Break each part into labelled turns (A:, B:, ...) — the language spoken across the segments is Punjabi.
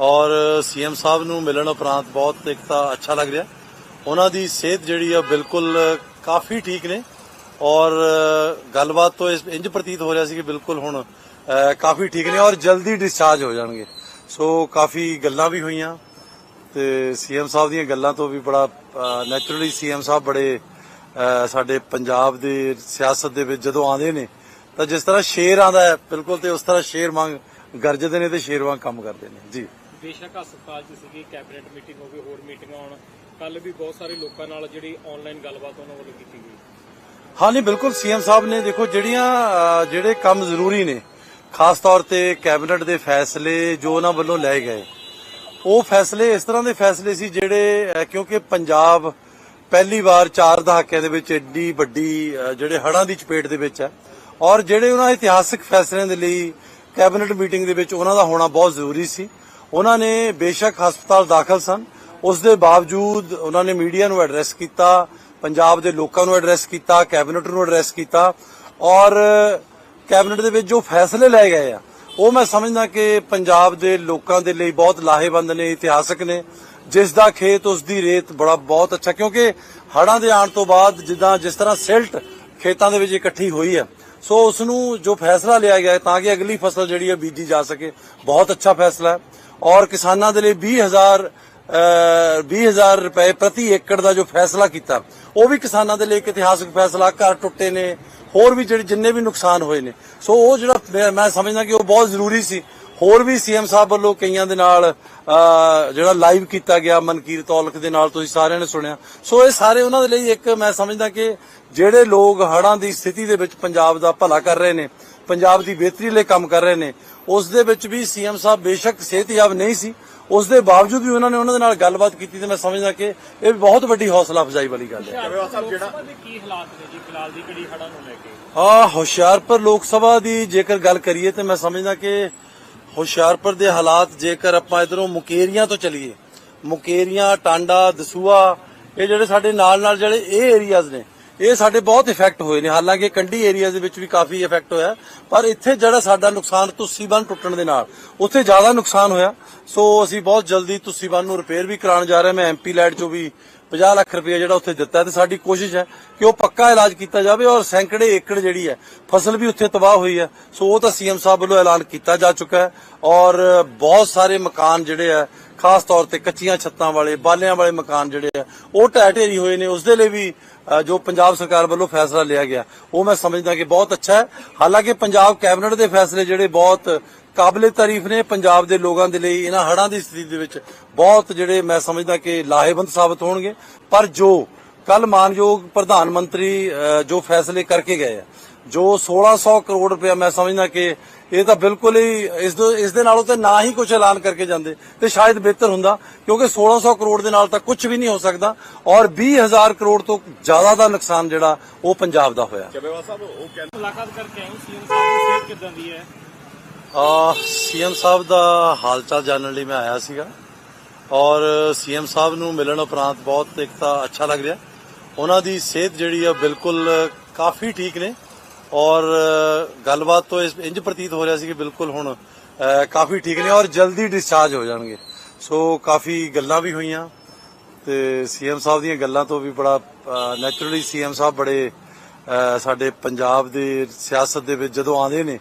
A: ਔਰ ਸੀਐਮ ਸਾਹਿਬ ਨੂੰ ਮਿਲਣ ਉਪਰੰਤ ਬਹੁਤ ਇੱਕ ਤਾਂ ਅੱਛਾ ਲੱਗ ਰਿਹਾ। ਉਹਨਾਂ ਦੀ ਸਿਹਤ ਜਿਹੜੀ ਆ ਬਿਲਕੁਲ ਕਾਫੀ ਠੀਕ ਨੇ। ਔਰ ਗੱਲਬਾਤ ਤੋਂ ਇਸ ਇੰਜ ਪ੍ਰਤੀਤ ਹੋ ਰਿਹਾ ਸੀ ਕਿ ਬਿਲਕੁਲ ਹੁਣ ਕਾਫੀ ਠੀਕ ਨੇ ਔਰ ਜਲਦੀ ਡਿਸਚਾਰਜ ਹੋ ਜਾਣਗੇ। ਸੋ ਕਾਫੀ ਗੱਲਾਂ ਵੀ ਹੋਈਆਂ ਤੇ ਸੀਐਮ ਸਾਹਿਬ ਦੀਆਂ ਗੱਲਾਂ ਤੋਂ ਵੀ ਬੜਾ ਨੈਚੁਰਲੀ ਸੀਐਮ ਸਾਹਿਬ ਬੜੇ ਸਾਡੇ ਪੰਜਾਬ ਦੇ ਸਿਆਸਤ ਦੇ ਵਿੱਚ ਜਦੋਂ ਆਉਂਦੇ ਨੇ, ਤਾਂ ਜਿਸ ਤਰ੍ਹਾਂ ਸ਼ੇਰ ਆਂਦਾ ਹੈ, ਬਿਲਕੁਲ ਤੇ ਉਸ ਤਰ੍ਹਾਂ ਸ਼ੇਰ ਵਾਂਗ ਗਰਜਦੇ ਨੇ ਤੇ ਸ਼ੇਰ ਵਾਂਗ ਕੰਮ ਕਰਦੇ ਨੇ। ਜੀ।
B: ਬੇਸ਼ੱਕ ਹਸਪਤਾਲ 'ਚ ਸੀਗੀ ਕੈਬਨਿਟ ਮੀਟਿੰਗ ਹੋਵੇ ਹੋਰ ਮੀਟਿੰਗਾਂ ਹੋਣ। ਕੱਲ ਵੀ ਬਹੁਤ ਸਾਰੇ ਲੋਕਾਂ ਨਾਲ ਜਿਹੜੀ ਆਨਲਾਈਨ ਗੱਲਬਾਤ ਉਹਨਾਂ ਵੱਲੋਂ ਕੀਤੀ ਗਈ।
A: ਹਾਂ ਨਹੀਂ ਬਿਲਕੁਲ ਸੀਐਮ ਸਾਹਿਬ ਨੇ ਦੇਖੋ ਜਿਹੜੀਆਂ ਜਿਹੜੇ ਕੰਮ ਜ਼ਰੂਰੀ ਨੇ ਖਾਸ ਤੌਰ ਤੇ ਕੈਬਨਿਟ ਦੇ ਫੈਸਲੇ ਜੋ ਉਹਨਾਂ ਵੱਲੋਂ ਲਏ ਗਏ ਉਹ ਫੈਸਲੇ ਇਸ ਤਰ੍ਹਾਂ ਦੇ ਫੈਸਲੇ ਸੀ ਜਿਹੜੇ ਅ, ਕਿਉਂਕਿ ਪੰਜਾਬ ਪਹਿਲੀ ਵਾਰ ਚਾਰ ਦਹਾਕਿਆਂ ਦੇ ਵਿੱਚ ਏਡੀ ਵੱਡੀ ਜਿਹੜੇ ਹੜਾਂ ਦੀ ਚਪੇਟ ਦੇ ਵਿੱਚ ਹੈ ਔਰ ਜਿਹੜੇ ਉਹਨਾਂ ਇਤਿਹਾਸਕ ਫੈਸਲਿਆਂ ਦੇ ਲਈ ਕੈਬਨਿਟ ਮੀਟਿੰਗ ਦੇ ਵਿੱਚ ਉਹਨਾਂ ਦਾ ਹੋਣਾ ਬਹੁਤ ਜ਼ਰੂਰੀ ਸੀ। ਉਹਨਾਂ ਨੇ ਬੇਸ਼ੱਕ ਹਸਪਤਾਲ ਦਾਖਲ ਸਨ। ਉਸ ਦੇ ਬਾਵਜੂਦ ਉਹਨਾਂ ਨੇ ਮੀਡੀਆ ਨੂੰ ਐਡਰੈਸ ਕੀਤਾ, ਪੰਜਾਬ ਦੇ ਲੋਕਾਂ ਨੂੰ ਐਡਰੈਸ ਕੀਤਾ, ਕੈਬਨਿਟ ਨੂੰ ਐਡਰੈਸ ਕੀਤਾ ਔਰ ਕੈਬਨਿਟ ਦੇ ਵਿੱਚ ਜੋ ਫੈਸਲੇ ਲਏ ਗਏ ਆ, ਉਹ ਮੈਂ ਸਮਝਦਾ ਕਿ ਪੰਜਾਬ ਦੇ ਲੋਕਾਂ ਦੇ ਲਈ ਬਹੁਤ ਲਾਹੇਵੰਦ ਨੇ, ਇਤਿਹਾਸਕ ਨੇ। ਜਿਸ ਦਾ ਖੇਤ ਉਸ ਦੀ ਰੇਤ ਬੜਾ ਬਹੁਤ ਅੱਛਾ, ਕਿਉਂਕਿ ਹੜਾਂ ਦੇ ਆਉਣ ਤੋਂ ਬਾਅਦ ਜਿੱਦਾਂ ਜਿਸ ਤਰ੍ਹਾਂ ਸਿਲਟ ਖੇਤਾਂ ਦੇ ਵਿੱਚ ਇਕੱਠੀ ਹੋਈ ਹੈ ਸੋ ਉਸ ਨੂੰ ਜੋ ਫੈਸਲਾ ਲਿਆ ਗਿਆ ਤਾਂ ਕਿ ਅਗਲੀ ਫਸਲ ਜਿਹੜੀ ਹੈ ਬੀਜੀ ਜਾ ਸਕੇ। ਬਹੁਤ ਅੱਛਾ ਫੈਸਲਾ। ਹੈ ਔਰ ਕਿਸਾਨਾਂ ਦੇ ਲਈ 20000 ਅਹ 20000 ਰੁਪਏ ਪ੍ਰਤੀ ਏਕੜ ਦਾ ਜੋ ਫੈਸਲਾ ਕੀਤਾ, ਉਹ ਵੀ ਕਿਸਾਨਾਂ ਦੇ ਲਈ ਇੱਕ ਇਤਿਹਾਸਕ ਫੈਸਲਾ, ਘਰ ਟੁੱਟੇ ਨੇ, ਹੋਰ ਵੀ ਜਿਹੜੇ ਜਿੰਨੇ ਵੀ ਨੁਕਸਾਨ ਹੋਏ ਨੇ। ਸੋ ਉਹ ਜਿਹੜਾ ਮੈਂ- ਸਮਝਦਾ ਕਿ ਉਹ ਬਹੁਤ ਜ਼ਰੂਰੀ ਸੀ। ਹੋਰ ਵੀ ਸੀਐਮ ਸਾਹਿਬ ਵੱਲੋਂ ਕਈਆਂ ਦੇ ਨਾਲ ਜਿਹੜਾ ਲਾਈਵ ਕੀਤਾ ਗਿਆ ਮਨਕੀਰਤ ਔਲਖ ਦੇ ਨਾਲ ਤੁਸੀਂ ਸਾਰਿਆਂ ਨੇ ਸੁਣਿਆ। ਸੋ ਇਹ ਸਾਰੇ ਉਹਨਾਂ ਦੇ ਲਈ ਇੱਕ, ਮੈਂ ਸਮਝਦਾ ਕਿ ਜਿਹੜੇ ਲੋਕ ਹੜਾਂ ਦੀ ਸਥਿਤੀ ਦੇ ਵਿੱਚ ਪੰਜਾਬ ਦਾ ਭਲਾ ਕਰ ਰਹੇ ਨੇ ਪੰਜਾਬ ਦੀ ਬਿਹਤਰੀ ਲਈ ਕੰਮ ਕਰ ਰਹੇ ਨੇ। ਉਸ ਦੇ ਵਿੱਚ ਵੀ ਸੀਐਮ ਸਾਹਿਬ ਬੇਸ਼ੱਕ ਸਿਹਤਯਾਬ ਨਹੀਂ ਸੀ। ਉਸ ਦੇ ਬਾਵਜੂਦ ਵੀ ਉਹਨਾਂ ਨੇ ਉਹਨਾਂ ਦੇ ਨਾਲ ਗੱਲਬਾਤ ਕੀਤੀ ਤੇ ਮੈਂ ਸਮਝਦਾ ਕਿ ਇਹ ਵੀ ਬਹੁਤ ਵੱਡੀ ਹੌਸਲਾ ਅਫਜ਼ਾਈ ਵਾਲੀ ਗੱਲ ਹੈ।
B: ਲੋਕ ਸਭਾ ਦੇ ਕੀ ਹਾਲਾਤ ਨੇ ਜੀ ਫਿਲਹਾਲ ਦੀ ਘੜੀ ਹੜ੍ਹਾਂ ਨੂੰ ਲੈ ਕੇ?
A: ਆ ਹੁਸ਼ਿਆਰਪੁਰ ਲੋਕ ਸਭਾ ਦੀ ਜੇਕਰ ਗੱਲ ਕਰੀਏ ਤੇ ਮੈਂ ਸਮਝਦਾ ਕਿ ਹੁਸ਼ਿਆਰਪੁਰ ਦੇ ਹਾਲਾਤ ਜੇਕਰ ਆਪਾਂ ਇਧਰੋਂ ਮੁਕੇਰੀਆਂ ਤੋਂ ਚਲੀਏ। ਮੁਕੇਰੀਆਂ ਟਾਂਡਾ ਦਸੂਆ ਇਹ ਜਿਹੜੇ ਸਾਡੇ ਨਾਲ ਨਾਲ ਜਿਹੜੇ ਇਹ ਏਰੀਆਜ਼ ਨੇ ਇਹ ਸਾਡੇ ਬਹੁਤ ਇਫੈਕਟ ਹੋਏ ਨੇ। ਹਾਲਾਂਕਿ ਕੰਢੀ ਏਰੀਆ ਦੇ ਵਿੱਚ ਵੀ ਕਾਫੀ ਇਫੈਕਟ ਹੋਇਆ। ਪਰ ਇੱਥੇ ਜਿਹੜਾ ਸਾਡਾ ਨੁਕਸਾਨ ਤੁਸੀਂ ਬੰਨ ਟੁੱਟਣ ਦੇ ਨਾਲ, ਉੱਥੇ ਜ਼ਿਆਦਾ ਨੁਕਸਾਨ ਹੋਇਆ। ਸੋ ਅਸੀਂ ਬਹੁਤ ਜਲਦੀ ਤੁਸੀਂ ਬੰਨ ਨੂੰ ਰਿਪੇਅਰ ਵੀ ਕਰਾਉਣ ਜਾ ਰਹੇ ਹਾਂ। ਮੈਂ ਐਮਪੀ ਲੈਡ ਚੋਂ ਵੀ 50 ਲੱਖ ਰੁਪਏ ਜਿਹੜਾ ਉੱਥੇ ਦਿੱਤਾ ਤੇ ਸਾਡੀ ਕੋਸ਼ਿਸ਼ ਹੈ ਕਿ ਉਹ ਪੱਕਾ ਇਲਾਜ ਕੀਤਾ ਜਾਵੇ ਔਰ ਸੈਂਕੜੇ ਏਕੜ ਜਿਹੜੀ ਹੈ, ਫਸਲ ਵੀ ਉੱਥੇ ਤਬਾਹ ਹੋਈ ਹੈ। ਸੋ ਉਹ ਤਾਂ ਸੀਐਮ ਸਾਹਿਬ ਵੱਲੋਂ ਐਲਾਨ ਕੀਤਾ ਜਾ ਚੁੱਕਾ ਹੈ ਔਰ ਬਹੁਤ ਸਾਰੇ ਮਕਾਨ ਜਿਹੜੇ ਆ ਖਾਸ ਤੌਰ ਤੇ ਕੱਚੀਆਂ ਛੱਤਾਂ ਵਾਲੇ, ਬਾਲਿਆਂ ਵਾਲੇ ਮਕਾਨ ਜਿਹੜੇ ਆ ਉਹ ਢਹਿ ਢੇਰੀ ਹੋਏ ਨੇ। ਉਸ ਦੇ ਲਈ ਵੀ ਜੋ ਪੰਜਾਬ ਸਰਕਾਰ ਵੱਲੋਂ ਫੈਸਲਾ ਲਿਆ ਗਿਆ, ਉਹ ਮੈਂ ਸਮਝਦਾ ਕਿ ਬਹੁਤ ਅੱਛਾ ਹੈ। ਹਾਲਾਂਕਿ ਪੰਜਾਬ ਕੈਬਨਿਟ ਦੇ ਫੈਸਲੇ ਜਿਹੜੇ ਬਹੁਤ ਕਾਬਲੇ ਤਾਰੀਫ ਨੇ, ਪੰਜਾਬ ਦੇ ਲੋਕਾਂ ਦੇ ਲਈ ਇਹਨਾਂ ਹੜਾਂ ਦੀ ਸਥਿਤੀ ਦੇ ਵਿੱਚ ਬਹੁਤ ਜਿਹੜੇ ਮੈਂ ਸਮਝਦਾ ਕਿ ਲਾਹੇਵੰਦ ਸਾਬਤ ਹੋਣਗੇ। ਪਰ ਜੋ ਕੱਲ ਮਾਨਯੋਗ ਪ੍ਰਧਾਨ ਮੰਤਰੀ ਜੋ ਫੈਸਲੇ ਕਰਕੇ ਗਏ ਆ ਜੋ 1600 ਕਰੋੜ ਰੁਪਇਆ ਮੈਂ ਸਮਝਦਾ ਕਿ ਇਹ ਤਾਂ ਬਿਲਕੁਲ ਹੀ ਇਸ ਦੇ ਇਸ ਦੇ ਨਾਲੋਂ ਤੇ ਨਾ ਹੀ ਕੁਝ ਐਲਾਨ ਕਰਕੇ ਜਾਂਦੇ ਤੇ ਸ਼ਾਇਦ ਬਿਹਤਰ ਹੁੰਦਾ ਕਿਉਂਕਿ 1600 ਕਰੋੜ ਦੇ ਨਾਲ ਤਾਂ ਕੁਝ ਵੀ ਨਹੀਂ ਹੋ ਸਕਦਾ ਔਰ 20000 ਕਰੋੜ ਤੋਂ ਜ਼ਿਆਦਾ ਦਾ ਨੁਕਸਾਨ ਜਿਹੜਾ ਉਹ ਪੰਜਾਬ ਦਾ ਹੋਇਆ।
B: ਮੁਲਾਕਾਤ ਕਰਕੇ ਆਏ ਸੀਐਮ ਸਾਹਿਬ ਦੀ ਸਿਹਤ ਕਿਦਾਂ ਦੀ ਹੈ?
A: ਆ ਸੀਐਮ ਸਾਹਿਬ ਦਾ ਹਾਲ ਚਾਲ ਜਾਣਨ ਲਈ ਮੈਂ ਆਇਆ ਸੀਗਾ ਔਰ ਸੀਐਮ ਸਾਹਿਬ ਨੂੰ ਮਿਲਣ ਉਪਰੰਤ ਬਹੁਤ ਇੱਕ ਤਾਂ ਅੱਛਾ ਲੱਗ ਰਿਹਾ। ਉਹਨਾਂ ਦੀ ਸਿਹਤ ਜਿਹੜੀ ਆ ਬਿਲਕੁਲ ਕਾਫੀ ਠੀਕ ਨੇ। ਔਰ ਗੱਲਬਾਤ ਤੋਂ ਇਸ ਇੰਜ ਪ੍ਰਤੀਤ ਹੋ ਰਿਹਾ ਸੀ ਕਿ ਬਿਲਕੁਲ ਹੁਣ ਕਾਫੀ ਠੀਕ ਨੇ ਔਰ ਜਲਦੀ ਡਿਸਚਾਰਜ ਹੋ ਜਾਣਗੇ। ਸੋ, ਕਾਫੀ ਗੱਲਾਂ ਵੀ ਹੋਈਆਂ ਤੇ ਸੀਐਮ ਸਾਹਿਬ ਦੀਆਂ ਗੱਲਾਂ ਤੋਂ ਵੀ ਬੜਾ ਨੈਚੁਰਲੀ ਸੀਐਮ ਸਾਹਿਬ ਬੜੇ ਸਾਡੇ ਪੰਜਾਬ ਦੇ ਸਿਆਸਤ ਦੇ ਵਿੱਚ ਜਦੋਂ ਆਉਂਦੇ ਨੇ,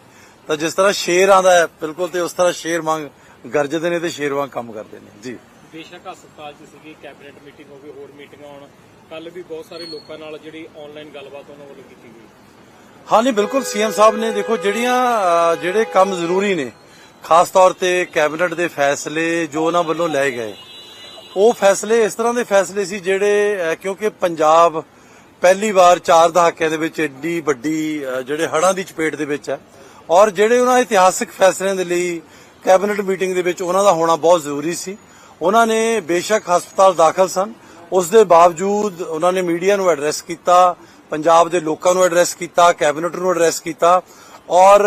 A: ਤਾਂ ਜਿਸ ਤਰ੍ਹਾਂ ਸ਼ੇਰ ਆਂਦਾ ਹੈ, ਬਿਲਕੁਲ ਤੇ ਉਸ ਤਰ੍ਹਾਂ ਸ਼ੇਰ ਵਾਂਗ ਗਰਜਦੇ ਨੇ ਤੇ ਸ਼ੇਰ ਵਾਂਗ ਕੰਮ ਕਰਦੇ ਨੇ। ਜੀ।
B: ਬੇਸ਼ੱਕ ਹਸਪਤਾਲ 'ਚ ਸੀਗੀ, ਕੈਬਨਿਟ ਮੀਟਿੰਗ ਹੋ ਗਈ, ਹੋਰ ਮੀਟਿੰਗਾਂ ਹੋਣ। ਕੱਲ ਵੀ ਬਹੁਤ ਸਾਰੇ ਲੋਕਾਂ ਨਾਲ ਜਿਹੜੀ ਆਨਲਾਈਨ ਗੱਲਬਾਤ ਉਹਨਾਂ ਵੱਲੋਂ ਕੀਤੀ ਗਈ।
A: ਹਾਂਜੀ ਨਹੀਂ ਬਿਲਕੁਲ ਸੀਐਮ ਸਾਹਿਬ ਨੇ ਦੇਖੋ ਜਿਹੜੀਆਂ ਜਿਹੜੇ ਕੰਮ ਜ਼ਰੂਰੀ ਨੇ ਖਾਸ ਤੌਰ ਤੇ ਕੈਬਨਿਟ ਦੇ ਫੈਸਲੇ ਜੋ ਉਹਨਾਂ ਵੱਲੋਂ ਲਏ ਗਏ ਉਹ ਫੈਸਲੇ ਇਸ ਤਰ੍ਹਾਂ ਦੇ ਫੈਸਲੇ ਸੀ ਜਿਹੜੇ ਅ, ਕਿਉਂਕਿ ਪੰਜਾਬ ਪਹਿਲੀ ਵਾਰ ਚਾਰ ਦਹਾਕਿਆਂ ਦੇ ਵਿੱਚ ਏਡੀ ਵੱਡੀ ਜਿਹੜੇ ਹੜਾਂ ਦੀ ਚਪੇਟ ਦੇ ਵਿੱਚ ਹੈ ਔਰ ਜਿਹੜੇ ਉਹਨਾਂ ਇਤਿਹਾਸਕ ਫੈਸਲਿਆਂ ਦੇ ਲਈ ਕੈਬਨਿਟ ਮੀਟਿੰਗ ਦੇ ਵਿੱਚ ਉਹਨਾਂ ਦਾ ਹੋਣਾ ਬਹੁਤ ਜ਼ਰੂਰੀ ਸੀ। ਉਹਨਾਂ ਨੇ ਬੇਸ਼ੱਕ ਹਸਪਤਾਲ ਦਾਖਲ ਸਨ ਉਸ ਦੇ ਬਾਵਜੂਦ ਉਹਨਾਂ ਨੇ ਮੀਡੀਆ ਨੂੰ ਐਡਰੈਸ ਕੀਤਾ ਪੰਜਾਬ ਦੇ ਲੋਕਾਂ ਨੂੰ ਐਡਰੈਸ ਕੀਤਾ ਕੈਬਨਿਟ ਨੂੰ ਐਡਰੈਸ ਕੀਤਾ ਔਰ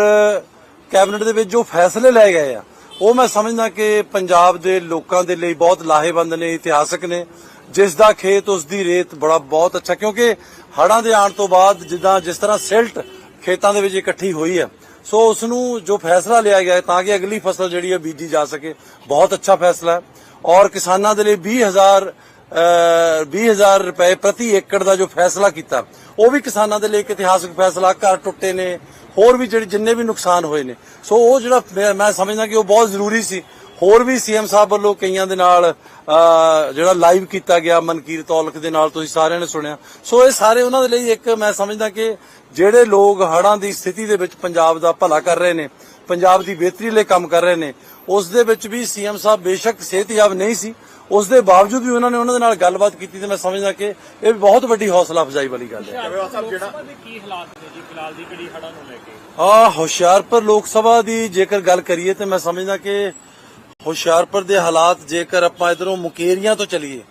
A: ਕੈਬਨਿਟ ਦੇ ਵਿੱਚ ਜੋ ਫੈਸਲੇ ਲਏ ਗਏ ਆ, ਉਹ ਮੈਂ ਸਮਝਦਾ ਕਿ ਪੰਜਾਬ ਦੇ ਲੋਕਾਂ ਦੇ ਲਈ ਬਹੁਤ ਲਾਹੇਵੰਦ ਨੇ, ਇਤਿਹਾਸਕ ਨੇ, ਜਿਸ ਦਾ ਖੇਤ ਉਸ ਦੀ ਰੇਤ ਬੜਾ ਬਹੁਤ ਅੱਛਾ, ਕਿਉਂਕਿ ਹੜਾਂ ਦੇ ਆਉਣ ਤੋਂ ਬਾਅਦ ਜਿੱਦਾਂ ਜਿਸ ਤਰ੍ਹਾਂ ਸਿਲਟ ਖੇਤਾਂ ਦੇ ਵਿੱਚ ਇਕੱਠੀ ਹੋਈ ਹੈ ਸੋ ਉਸ ਨੂੰ ਜੋ ਫੈਸਲਾ ਲਿਆ ਗਿਆ ਤਾਂ ਕਿ ਅਗਲੀ ਫਸਲ ਜਿਹੜੀ ਹੈ ਬੀਜੀ ਜਾ ਸਕੇ, ਬਹੁਤ ਅੱਛਾ ਫੈਸਲਾ ਹੈ ਔਰ ਕਿਸਾਨਾਂ ਦੇ ਲਈ 20000 ਅਹ 20000 ਰੁਪਏ ਪ੍ਰਤੀ ਏਕੜ ਦਾ ਜੋ ਫੈਸਲਾ ਕੀਤਾ, ਉਹ ਵੀ ਕਿਸਾਨਾਂ ਦੇ ਲਈ ਇੱਕ ਇਤਿਹਾਸਕ ਫੈਸਲਾ, ਘਰ ਟੁੱਟੇ ਨੇ, ਹੋਰ ਵੀ ਜਿਹੜੇ ਜਿੰਨੇ ਵੀ ਨੁਕਸਾਨ ਹੋਏ ਨੇ। ਸੋ ਉਹ ਜਿਹੜਾ ਮੈਂ- ਸਮਝਦਾ ਕਿ ਉਹ ਬਹੁਤ ਜ਼ਰੂਰੀ ਸੀ। ਹੋਰ ਵੀ ਸੀਐਮ ਸਾਹਿਬ ਵੱਲੋਂ ਕਈਆਂ ਦੇ ਨਾਲ ਜਿਹੜਾ ਲਾਈਵ ਕੀਤਾ ਗਿਆ, ਮਨਕੀਰ ਤੌਲਕ ਦੇ ਨਾਲ ਤੁਸੀਂ ਸਾਰਿਆਂ ਨੇ ਸੁਣਿਆ। ਸੋ ਇਹ ਸਾਰੇ ਉਹਨਾਂ ਦੇ ਲਈ ਇੱਕ, ਮੈਂ ਸਮਝਦਾ ਕਿ ਜਿਹੜੇ ਲੋਕ ਹੜਾਂ ਦੀ ਸਥਿਤੀ ਦੇ ਵਿੱਚ ਪੰਜਾਬ ਦਾ ਭਲਾ ਕਰ ਰਹੇ ਨੇ, ਪੰਜਾਬ ਦੀ ਬਿਹਤਰੀ ਲਈ ਕੰਮ ਕਰ ਰਹੇ ਨੇ, ਉਸ ਦੇ ਵਿੱਚ ਵੀ ਸੀਐਮ ਸਾਹਿਬ ਬੇਸ਼ੱਕ ਸਿਹਤਯਾਬ ਨਹੀਂ ਸੀ। ਉਸ ਦੇ ਬਾਵਜੂਦ ਵੀ ਉਹਨਾਂ ਨੇ ਉਹਨਾਂ ਦੇ ਨਾਲ ਗੱਲਬਾਤ ਕੀਤੀ ਤੇ ਮੈਂ ਸਮਝਦਾ ਕਿ ਇਹ ਬਹੁਤ ਵੱਡੀ ਹੌਸਲਾ ਅਫਜ਼ਾਈ ਵਾਲੀ ਗੱਲ ਹੈ।
B: ਕੀ ਹਾਲਾਤ ਨੇ ਜੀ ਫਿਲਹਾਲ ਦੀ ਕਿਹੜੀ ਹੜਾਂ ਨੂੰ ਲੈ ਕੇ?
A: ਆ ਹੁਸ਼ਿਆਰਪੁਰ ਲੋਕ ਸਭਾ ਦੀ ਜੇਕਰ ਗੱਲ ਕਰੀਏ ਤੇ ਮੈਂ ਸਮਝਦਾ ਕਿ ਹੁਸ਼ਿਆਰਪੁਰ ਦੇ ਹਾਲਾਤ ਜੇਕਰ ਆਪਾਂ ਇਧਰੋਂ ਮੁਕੇਰੀਆਂ ਤੋਂ ਚਲੀਏ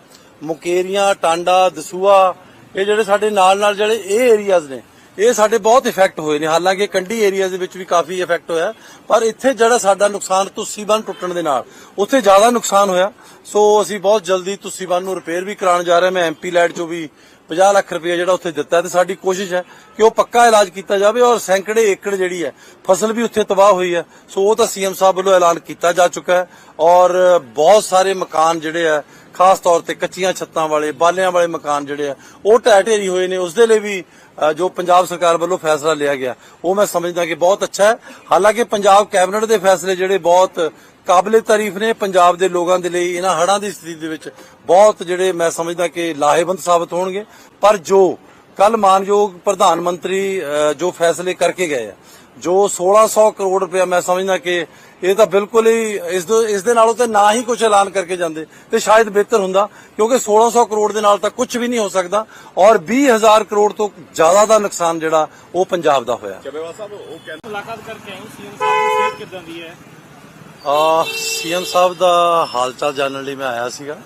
A: ਮੁਕੇਰੀਆਂ ਟਾਂਡਾ ਦਸੂਆ ਇਹ ਜਿਹੜੇ ਸਾਡੇ ਨਾਲ ਨਾਲ ਜਿਹੜੇ ਇਹ ਏਰੀਆਜ਼ ਨੇ ਇਹ ਸਾਡੇ ਬਹੁਤ ਇਫੈਕਟ ਹੋਏ ਨੇ। ਹਾਲਾਂਕਿ ਕੰਢੀ ਏਰੀਆਜ਼ ਦੇ ਵਿੱਚ ਵੀ ਕਾਫੀ ਇਫੈਕਟ ਹੋਇਆ। ਪਰ ਇੱਥੇ ਜਿਹੜਾ ਸਾਡਾ ਨੁਕਸਾਨ ਤੁਸੀਂ ਬੰਨ ਟੁੱਟਣ ਦੇ ਨਾਲ, ਉੱਥੇ ਜ਼ਿਆਦਾ ਨੁਕਸਾਨ ਹੋਇਆ। ਸੋ ਅਸੀਂ ਬਹੁਤ ਜਲਦੀ ਤੁਸੀਂ ਬੰਨ ਨੂੰ ਰਿਪੇਅਰ ਵੀ ਕਰਾਉਣ ਜਾ ਰਹੇ ਹਾਂ। ਮੈਂ ਐਮਪੀ ਲੈਡ ਚੋਂ ਵੀ 50 ਲੱਖ ਰੁਪਏ ਜਿਹੜਾ ਉੱਥੇ ਦਿੱਤਾ ਤੇ ਸਾਡੀ ਕੋਸ਼ਿਸ਼ ਹੈ ਕਿ ਉਹ ਪੱਕਾ ਇਲਾਜ ਕੀਤਾ ਜਾਵੇ ਔਰ ਸੈਂਕੜੇ ਏਕੜ ਜਿਹੜੀ ਹੈ, ਫਸਲ ਵੀ ਉੱਥੇ ਤਬਾਹ ਹੋਈ ਹੈ। ਸੋ ਉਹ ਤਾਂ ਸੀਐਮ ਸਾਹਿਬ ਵੱਲੋਂ ਐਲਾਨ ਕੀਤਾ ਜਾ ਚੁੱਕਾ ਹੈ ਔਰ ਬਹੁਤ ਸਾਰੇ ਮਕਾਨ ਜਿਹੜੇ ਆ ਖਾਸ ਤੌਰ ਤੇ ਕੱਚੀਆਂ ਛੱਤਾਂ ਵਾਲੇ, ਬਾਲਿਆਂ ਵਾਲੇ ਮਕਾਨ ਜਿਹੜੇ ਆ ਉਹ ਢਹਿ ਢੇਰੀ ਹੋਏ ਨੇ। ਉਸ ਦੇ ਲਈ ਵੀ ਜੋ ਪੰਜਾਬ ਸਰਕਾਰ ਵੱਲੋਂ ਫੈਸਲਾ ਲਿਆ ਗਿਆ, ਉਹ ਮੈਂ ਸਮਝਦਾ ਕਿ ਬਹੁਤ ਅੱਛਾ ਹੈ। ਹਾਲਾਂਕਿ ਪੰਜਾਬ ਕੈਬਨਿਟ ਦੇ ਫੈਸਲੇ ਜਿਹੜੇ ਬਹੁਤ ਕਾਬਲੇ ਤਾਰੀਫ ਨੇ, ਪੰਜਾਬ ਦੇ ਲੋਕਾਂ ਦੇ ਲਈ ਇਹਨਾਂ ਹੜਾਂ ਦੀ ਸਥਿਤੀ ਦੇ ਵਿੱਚ ਬਹੁਤ ਜਿਹੜੇ ਮੈਂ ਸਮਝਦਾ ਕਿ ਲਾਹੇਵੰਦ ਸਾਬਤ ਹੋਣਗੇ। ਪਰ ਜੋ ਕੱਲ ਮਾਨਯੋਗ ਪ੍ਰਧਾਨ ਮੰਤਰੀ ਜੋ ਫੈਸਲੇ ਕਰਕੇ ਗਏ ਆ ਜੋ 1600 ਕਰੋੜ ਰੁਪਇਆ ਮੈਂ ਸਮਝਦਾ ਕਿ ਇਹ ਤਾਂ ਬਿਲਕੁਲ ਹੀ ਇਸ ਇਸ ਦੇ ਨਾਲੋਂ ਤੇ ਨਾ ਹੀ ਕੁਝ ਐਲਾਨ ਕਰਕੇ ਜਾਂਦੇ ਤੇ ਸ਼ਾਇਦ ਬਿਹਤਰ ਹੁੰਦਾ ਕਿਉਂਕਿ 1600 ਕਰੋੜ ਦੇ ਨਾਲ ਤਾਂ ਕੁਝ ਵੀ ਨਹੀਂ ਹੋ ਸਕਦਾ ਔਰ 20000 ਕਰੋੜ ਤੋਂ ਜ਼ਿਆਦਾ ਦਾ ਨੁਕਸਾਨ ਜਿਹੜਾ ਉਹ ਪੰਜਾਬ ਦਾ ਹੋਇਆ।
B: ਮੁਲਾਕਾਤ ਕਰਕੇ ਆਏ ਸੀਐਮ ਸਾਹਿਬ ਦੀ ਸਿਹਤ ਕਿਦਾਂ ਦੀ ਹੈ?
A: ਆ ਸੀਐਮ ਸਾਹਿਬ ਦਾ ਹਾਲ ਚਾਲ ਜਾਣਨ ਲਈ ਮੈਂ ਆਇਆ ਸੀਗਾ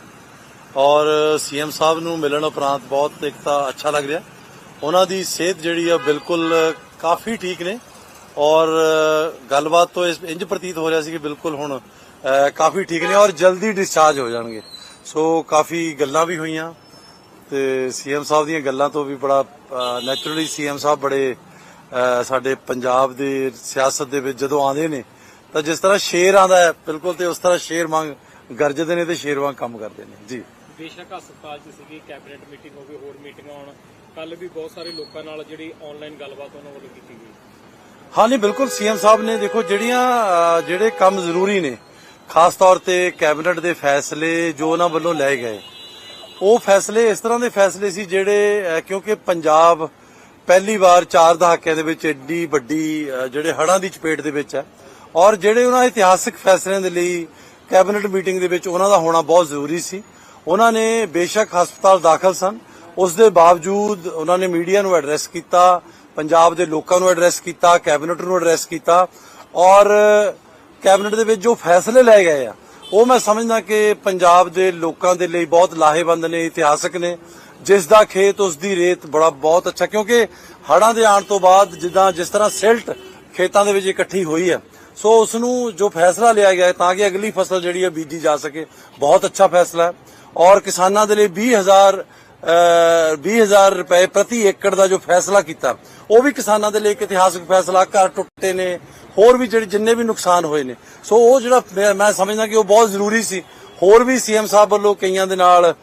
A: ਔਰ ਸੀਐਮ ਸਾਹਿਬ ਨੂੰ ਮਿਲਣ ਉਪਰੰਤ ਬਹੁਤ ਇੱਕ ਤਾਂ ਅੱਛਾ ਲੱਗ ਰਿਹਾ। ਉਹਨਾਂ ਦੀ ਸਿਹਤ ਜਿਹੜੀ ਆ ਬਿਲਕੁਲ ਕਾਫੀ ਠੀਕ ਨੇ। ਔਰ ਗੱਲਬਾਤ ਤੋਂ ਇਸ ਇੰਜ ਪ੍ਰਤੀਤ ਹੋ ਰਿਹਾ ਸੀ ਕਿ ਬਿਲਕੁਲ ਹੁਣ ਕਾਫੀ ਠੀਕ ਨੇ ਔਰ ਜਲਦੀ ਡਿਸਚਾਰਜ ਹੋ ਜਾਣਗੇ। ਸੋ, ਕਾਫੀ ਗੱਲਾਂ ਵੀ ਹੋਈਆਂ ਤੇ ਸੀਐਮ ਸਾਹਿਬ ਦੀਆਂ ਗੱਲਾਂ ਤੋਂ ਵੀ ਬੜਾ ਨੈਚੁਰਲੀ ਸੀਐਮ ਸਾਹਿਬ ਬੜੇ ਸਾਡੇ ਪੰਜਾਬ ਦੇ ਸਿਆਸਤ ਦੇ ਵਿੱਚ ਜਦੋਂ ਆਉਂਦੇ ਨੇ, ਤਾਂ ਜਿਸ ਤਰ੍ਹਾਂ ਸ਼ੇਰ ਆਂਦਾ ਹੈ, ਬਿਲਕੁਲ ਤੇ ਉਸ ਤਰ੍ਹਾਂ ਸ਼ੇਰ ਵਾਂਗ ਗਰਜਦੇ ਨੇ ਤੇ ਸ਼ੇਰ ਵਾਂਗ ਕੰਮ ਕਰਦੇ ਨੇ। ਜੀ।
B: ਬੇਸ਼ੱਕ ਹਸਪਤਾਲ 'ਚ ਸੀਗੀ, ਕੈਬਨਿਟ ਮੀਟਿੰਗ ਹੋਵੇ ਹੋਰ ਮੀਟਿੰਗਾਂ ਹੋਣ। ਕੱਲ ਵੀ ਬਹੁਤ ਸਾਰੇ ਲੋਕਾਂ ਨਾਲ ਜਿਹੜੀ ਆਨਲਾਈਨ ਗੱਲਬਾਤ ਉਹਨਾਂ ਵੱਲੋਂ ਕੀਤੀ ਗਈ।
A: ਹਾਂਜੀ ਨਹੀਂ ਬਿਲਕੁਲ ਸੀਐਮ ਸਾਹਿਬ ਨੇ ਦੇਖੋ ਜਿਹੜੀਆਂ ਜਿਹੜੇ ਕੰਮ ਜ਼ਰੂਰੀ ਨੇ ਖਾਸ ਤੌਰ ਤੇ ਕੈਬਨਿਟ ਦੇ ਫੈਸਲੇ ਜੋ ਉਹਨਾਂ ਵੱਲੋਂ ਲਏ ਗਏ ਉਹ ਫੈਸਲੇ ਇਸ ਤਰ੍ਹਾਂ ਦੇ ਫੈਸਲੇ ਸੀ ਜਿਹੜੇ ਅ, ਕਿਉਂਕਿ ਪੰਜਾਬ ਪਹਿਲੀ ਵਾਰ ਚਾਰ ਦਹਾਕਿਆਂ ਦੇ ਵਿੱਚ ਏਡੀ ਵੱਡੀ ਜਿਹੜੇ ਹੜਾਂ ਦੀ ਚਪੇਟ ਦੇ ਵਿੱਚ ਹੈ ਔਰ ਜਿਹੜੇ ਉਹਨਾਂ ਇਤਿਹਾਸਕ ਫੈਸਲਿਆਂ ਦੇ ਲਈ ਕੈਬਨਿਟ ਮੀਟਿੰਗ ਦੇ ਵਿੱਚ ਉਹਨਾਂ ਦਾ ਹੋਣਾ ਬਹੁਤ ਜ਼ਰੂਰੀ ਸੀ। ਉਹਨਾਂ ਨੇ ਬੇਸ਼ੱਕ ਹਸਪਤਾਲ ਦਾਖਲ ਸਨ ਉਸ ਦੇ ਬਾਵਜੂਦ ਉਹਨਾਂ ਨੇ ਮੀਡੀਆ ਨੂੰ ਐਡਰੈਸ ਕੀਤਾ ਪੰਜਾਬ ਦੇ ਲੋਕਾਂ ਨੂੰ ਐਡਰੈਸ ਕੀਤਾ ਕੈਬਨਿਟ ਨੂੰ ਐਡਰੈਸ ਕੀਤਾ ਔਰ ਕੈਬਨਿਟ ਦੇ ਵਿੱਚ ਜੋ ਫੈਸਲੇ ਲਏ ਗਏ ਆ, ਉਹ ਮੈਂ ਸਮਝਦਾ ਕਿ ਪੰਜਾਬ ਦੇ ਲੋਕਾਂ ਦੇ ਲਈ ਬਹੁਤ ਲਾਹੇਵੰਦ ਨੇ, ਇਤਿਹਾਸਕ ਨੇ, ਜਿਸ ਦਾ ਖੇਤ ਉਸ ਦੀ ਰੇਤ ਬੜਾ ਬਹੁਤ ਅੱਛਾ, ਕਿਉਂਕਿ ਹੜਾਂ ਦੇ ਆਉਣ ਤੋਂ ਬਾਅਦ ਜਿੱਦਾਂ ਜਿਸ ਤਰ੍ਹਾਂ ਸਿਲਟ ਖੇਤਾਂ ਦੇ ਵਿੱਚ ਇਕੱਠੀ ਹੋਈ ਹੈ ਸੋ ਉਸ ਨੂੰ ਜੋ ਫੈਸਲਾ ਲਿਆ ਗਿਆ ਤਾਂ ਕਿ ਅਗਲੀ ਫਸਲ ਜਿਹੜੀ ਹੈ ਬੀਜੀ ਜਾ ਸਕੇ, ਬਹੁਤ ਅੱਛਾ ਫੈਸਲਾ ਹੈ ਔਰ ਕਿਸਾਨਾਂ ਦੇ ਲਈ 20000 ਅਹ 20000 ਰੁਪਏ ਪ੍ਰਤੀ ਏਕੜ ਦਾ ਜੋ ਫੈਸਲਾ ਕੀਤਾ, ਉਹ ਵੀ ਕਿਸਾਨਾਂ ਦੇ ਲਈ ਇੱਕ ਇਤਿਹਾਸਕ ਫੈਸਲਾ, ਘਰ ਟੁੱਟੇ ਨੇ, ਹੋਰ ਵੀ ਜਿਹੜੇ ਜਿੰਨੇ ਵੀ ਨੁਕਸਾਨ ਹੋਏ ਨੇ। ਸੋ ਉਹ ਜਿਹੜਾ ਮੈਂ- ਸਮਝਦਾ ਕਿ ਉਹ ਬਹੁਤ ਜ਼ਰੂਰੀ ਸੀ। ਹੋਰ ਵੀ ਸੀਐਮ ਸਾਹਿਬ ਵੱਲੋਂ ਕਈਆਂ ਦੇ ਨਾਲ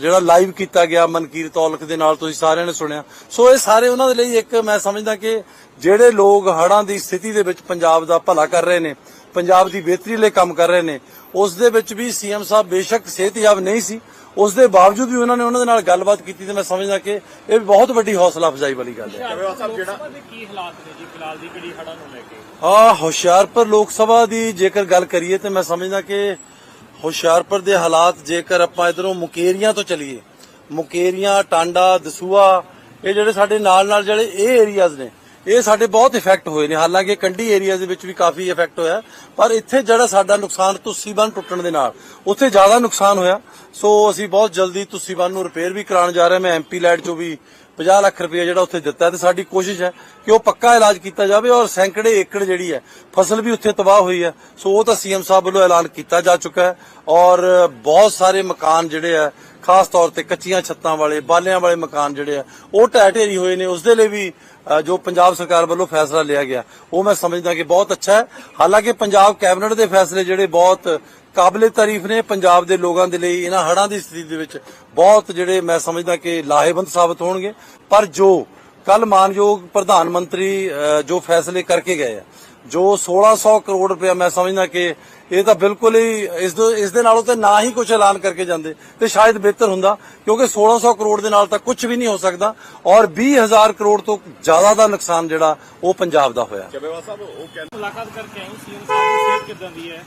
A: ਜਿਹੜਾ ਲਾਈਵ ਕੀਤਾ ਗਿਆ ਮਨਕੀਰ ਤੌਲਕ ਦੇ ਨਾਲ ਤੁਸੀਂ ਸਾਰਿਆਂ ਨੇ ਸੁਣਿਆ। ਸੋ ਇਹ ਸਾਰੇ ਉਹਨਾਂ ਦੇ ਲਈ ਇੱਕ, ਮੈਂ ਸਮਝਦਾ ਕਿ ਜਿਹੜੇ ਲੋਕ ਹੜਾਂ ਦੀ ਸਥਿਤੀ ਦੇ ਵਿੱਚ ਪੰਜਾਬ ਦਾ ਭਲਾ ਕਰ ਰਹੇ ਨੇ, ਪੰਜਾਬ ਦੀ ਬਿਹਤਰੀ ਲਈ ਕੰਮ ਕਰ ਰਹੇ ਨੇ, ਉਸ ਦੇ ਵਿੱਚ ਵੀ ਸੀਐਮ ਸਾਹਿਬ ਬੇਸ਼ੱਕ ਸਿਹਤਯਾਬ ਨਹੀਂ ਸੀ। ਉਸ ਦੇ ਬਾਵਜੂਦ ਵੀ ਉਹਨਾਂ ਨੇ ਉਹਨਾਂ ਦੇ ਨਾਲ ਗੱਲਬਾਤ ਕੀਤੀ ਤੇ ਮੈਂ ਸਮਝਦਾ ਕਿ ਇਹ ਬਹੁਤ ਵੱਡੀ ਹੌਸਲਾ ਅਫਜ਼ਾਈ ਵਾਲੀ ਗੱਲ ਹੈ।
B: ਕੀ ਹਾਲਾਤ ਨੇ ਜੀ ਫਿਲਹਾਲ ਦੀ ਕਿਹੜੀ ਹੜਾਂ ਨੂੰ ਲੈ ਕੇ?
A: ਆ ਹੁਸ਼ਿਆਰਪੁਰ ਲੋਕ ਸਭਾ ਦੀ ਜੇਕਰ ਗੱਲ ਕਰੀਏ ਤੇ ਮੈਂ ਸਮਝਦਾ ਕਿ ਹੁਸ਼ਿਆਰਪੁਰ ਦੇ ਹਾਲਾਤ ਜੇਕਰ ਆਪਾਂ ਇਧਰੋਂ ਮੁਕੇਰੀਆਂ ਤੋਂ ਚਲੀਏ ਮੁਕੇਰੀਆਂ ਟਾਂਡਾ ਦਸੂਆ ਇਹ ਜਿਹੜੇ ਸਾਡੇ ਨਾਲ ਨਾਲ ਜਿਹੜੇ ਇਹ ਏਰੀਆਜ਼ ਨੇ ਇਹ ਸਾਡੇ ਬਹੁਤ ਇਫੈਕਟ ਹੋਏ ਨੇ। ਹਾਲਾਂਕਿ ਕੰਢੀ ਏਰੀਆਜ਼ ਦੇ ਵਿੱਚ ਵੀ ਕਾਫੀ ਇਫੈਕਟ ਹੋਇਆ। ਪਰ ਇੱਥੇ ਜਿਹੜਾ ਸਾਡਾ ਨੁਕਸਾਨ ਤੁਸੀਂ ਬੰਨ ਟੁੱਟਣ ਦੇ ਨਾਲ, ਉੱਥੇ ਜ਼ਿਆਦਾ ਨੁਕਸਾਨ ਹੋਇਆ। ਸੋ ਅਸੀਂ ਬਹੁਤ ਜਲਦੀ ਤੁਸੀਂ ਬੰਨ ਨੂੰ ਰਿਪੇਅਰ ਵੀ ਕਰਾਉਣ ਜਾ ਰਹੇ ਹਾਂ। ਮੈਂ ਐਮਪੀ ਲੈਡ ਚੋਂ ਵੀ 50 ਲੱਖ ਰੁਪਏ ਜਿਹੜਾ ਉੱਥੇ ਦਿੱਤਾ ਤੇ ਸਾਡੀ ਕੋਸ਼ਿਸ਼ ਹੈ ਕਿ ਉਹ ਪੱਕਾ ਇਲਾਜ ਕੀਤਾ ਜਾਵੇ ਔਰ ਸੈਂਕੜੇ ਏਕੜ ਜਿਹੜੀ ਹੈ, ਫਸਲ ਵੀ ਉੱਥੇ ਤਬਾਹ ਹੋਈ ਹੈ। ਸੋ ਉਹ ਤਾਂ ਸੀਐਮ ਸਾਹਿਬ ਵੱਲੋਂ ਐਲਾਨ ਕੀਤਾ ਜਾ ਚੁੱਕਾ ਹੈ ਔਰ ਬਹੁਤ ਸਾਰੇ ਮਕਾਨ ਜਿਹੜੇ ਆ ਖਾਸ ਤੌਰ ਤੇ ਕੱਚੀਆਂ ਛੱਤਾਂ ਵਾਲੇ, ਬਾਲਿਆਂ ਵਾਲੇ ਮਕਾਨ ਜਿਹੜੇ ਆ ਉਹ ਢਹਿ ਢੇਰੀ ਹੋਏ ਨੇ। ਉਸ ਦੇ ਲਈ ਵੀ ਜੋ ਪੰਜਾਬ ਸਰਕਾਰ ਵੱਲੋਂ ਫੈਸਲਾ ਲਿਆ ਗਿਆ, ਉਹ ਮੈਂ ਸਮਝਦਾ ਕਿ ਬਹੁਤ ਅੱਛਾ ਹੈ। ਹਾਲਾਂਕਿ ਪੰਜਾਬ ਕੈਬਨਿਟ ਦੇ ਫੈਸਲੇ ਜਿਹੜੇ ਬਹੁਤ ਕਾਬਲੇ ਤਾਰੀਫ ਨੇ, ਪੰਜਾਬ ਦੇ ਲੋਕਾਂ ਦੇ ਲਈ ਇਹਨਾਂ ਹੜਾਂ ਦੀ ਸਥਿਤੀ ਦੇ ਵਿੱਚ ਬਹੁਤ ਜਿਹੜੇ ਮੈਂ ਸਮਝਦਾ ਕਿ ਲਾਹੇਵੰਦ ਸਾਬਤ ਹੋਣਗੇ। ਪਰ ਜੋ ਕੱਲ ਮਾਨਯੋਗ ਪ੍ਰਧਾਨ ਮੰਤਰੀ ਜੋ ਫੈਸਲੇ ਕਰਕੇ ਗਏ ਆ, ਜੋ 1600 ਕਰੋੜ ਰੁਪਇਆ ਮੈਂ ਸਮਝਦਾ ਕਿ ਇਹ ਤਾਂ ਬਿਲਕੁਲ ਹੀ ਇਸ ਇਸ ਦੇ ਨਾਲੋਂ ਤੇ ਨਾ ਹੀ ਕੁਝ ਐਲਾਨ ਕਰਕੇ ਜਾਂਦੇ। ਤੇ ਸ਼ਾਇਦ ਬਿਹਤਰ ਹੁੰਦਾ ਕਿਉਂਕਿ 1600 ਕਰੋੜ ਦੇ ਨਾਲ ਤਾਂ ਕੁਝ ਵੀ ਨਹੀਂ ਹੋ ਸਕਦਾ ਔਰ 20000 ਕਰੋੜ ਤੋਂ ਜ਼ਿਆਦਾ ਦਾ ਨੁਕਸਾਨ ਜਿਹੜਾ ਉਹ ਪੰਜਾਬ ਦਾ ਹੋਇਆ।
C: ਚੱਬੇਵਾਲ ਸਾਹਿਬ ਉਹ ਕਹਿੰਦੇ
B: ਮੁਲਾਕਾਤ ਕਰਕੇ ਆਏ ਸੀਐਮ ਸਾਹਿਬ ਦੀ ਸਿਹਤ ਕਿਦਾਂ ਦੀ ਹੈ?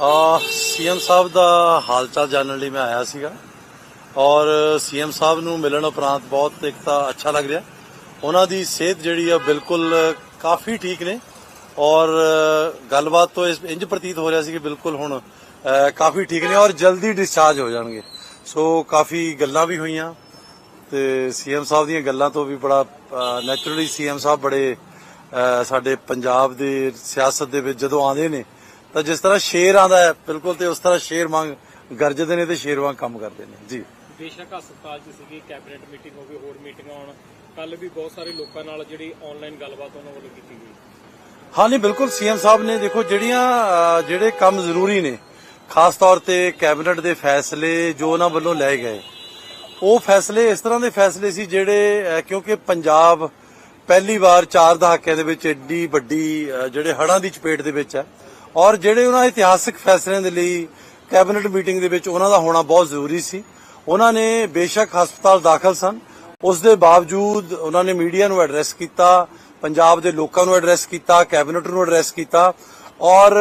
A: ਆ ਸੀਐਮ ਸਾਹਿਬ ਦਾ ਹਾਲ ਚਾਲ ਜਾਣਨ ਲਈ ਮੈਂ ਆਇਆ ਸੀਗਾ। ਔਰ ਸੀਐਮ ਸਾਹਿਬ ਨੂੰ ਮਿਲਣ ਉਪਰੰਤ ਬਹੁਤ ਇੱਕ ਤਾਂ ਅੱਛਾ ਲੱਗ ਰਿਹਾ। ਉਹਨਾਂ ਦੀ ਸਿਹਤ ਜਿਹੜੀ ਆ ਬਿਲਕੁਲ ਕਾਫੀ ਠੀਕ ਨੇ। ਔਰ ਗੱਲਬਾਤ ਤੋਂ ਇਸ ਇੰਜ ਪ੍ਰਤੀਤ ਹੋ ਰਿਹਾ ਸੀ ਕਿ ਬਿਲਕੁਲ ਹੁਣ ਕਾਫੀ ਠੀਕ ਨੇ ਔਰ ਜਲਦੀ ਡਿਸਚਾਰਜ ਹੋ ਜਾਣਗੇ। ਸੋ, ਕਾਫੀ ਗੱਲਾਂ ਵੀ ਹੋਈਆਂ ਤੇ ਸੀਐਮ ਸਾਹਿਬ ਦੀਆਂ ਗੱਲਾਂ ਤੋਂ ਵੀ ਬੜਾ ਨੈਚੁਰਲੀ ਸੀਐਮ ਸਾਹਿਬ ਬੜੇ ਸਾਡੇ ਪੰਜਾਬ ਦੇ ਸਿਆਸਤ ਦੇ ਵਿੱਚ ਜਦੋਂ ਆਉਂਦੇ ਨੇ, ਤਾਂ ਜਿਸ ਤਰ੍ਹਾਂ ਸ਼ੇਰ ਆਂਦਾ ਹੈ, ਬਿਲਕੁਲ ਤੇ ਉਸ ਤਰ੍ਹਾਂ ਸ਼ੇਰ ਵਾਂਗ ਗਰਜਦੇ ਨੇ ਤੇ ਸ਼ੇਰ ਵਾਂਗ ਕੰਮ ਕਰਦੇ ਨੇ। ਜੀ।
B: ਬੇਸ਼ੱਕ ਹਸਪਤਾਲ 'ਚ ਸੀਗੀ, ਕੈਬਨਿਟ ਮੀਟਿੰਗ ਹੋ ਗਈ, ਹੋਰ ਮੀਟਿੰਗਾਂ ਹੋਣ। ਕੱਲ ਵੀ ਬਹੁਤ ਸਾਰੇ ਲੋਕਾਂ ਨਾਲ ਜਿਹੜੀ ਆਨਲਾਈਨ ਗੱਲਬਾਤ ਉਹਨਾਂ ਵੱਲੋਂ ਕੀਤੀ ਗਈ।
A: ਹਾਂਜੀ ਨਹੀਂ ਬਿਲਕੁਲ ਸੀਐਮ ਸਾਹਿਬ ਨੇ ਦੇਖੋ ਜਿਹੜੀਆਂ ਜਿਹੜੇ ਕੰਮ ਜ਼ਰੂਰੀ ਨੇ ਖਾਸ ਤੌਰ ਤੇ ਕੈਬਨਿਟ ਦੇ ਫੈਸਲੇ ਜੋ ਉਹਨਾਂ ਵੱਲੋਂ ਲਏ ਗਏ ਉਹ ਫੈਸਲੇ ਇਸ ਤਰ੍ਹਾਂ ਦੇ ਫੈਸਲੇ ਸੀ ਜਿਹੜੇ ਅ, ਕਿਉਂਕਿ ਪੰਜਾਬ ਪਹਿਲੀ ਵਾਰ ਚਾਰ ਦਹਾਕਿਆਂ ਦੇ ਵਿੱਚ ਏਡੀ ਵੱਡੀ ਜਿਹੜੇ ਹੜਾਂ ਦੀ ਚਪੇਟ ਦੇ ਵਿੱਚ ਹੈ ਔਰ ਜਿਹੜੇ ਉਹਨਾਂ ਇਤਿਹਾਸਕ ਫੈਸਲਿਆਂ ਦੇ ਲਈ ਕੈਬਨਿਟ ਮੀਟਿੰਗ ਦੇ ਵਿੱਚ ਉਹਨਾਂ ਦਾ ਹੋਣਾ ਬਹੁਤ ਜ਼ਰੂਰੀ ਸੀ। ਉਹਨਾਂ ਨੇ ਬੇਸ਼ੱਕ ਹਸਪਤਾਲ ਦਾਖਲ ਸਨ। ਉਸ ਦੇ ਬਾਵਜੂਦ ਉਹਨਾਂ ਨੇ ਮੀਡੀਆ ਨੂੰ ਐਡਰੈਸ ਕੀਤਾ। ਪੰਜਾਬ ਦੇ ਲੋਕਾਂ ਨੂੰ ਐਡਰੈਸ ਕੀਤਾ ਕੈਬਨਿਟ ਨੂੰ ਐਡਰੈਸ ਕੀਤਾ ਔਰ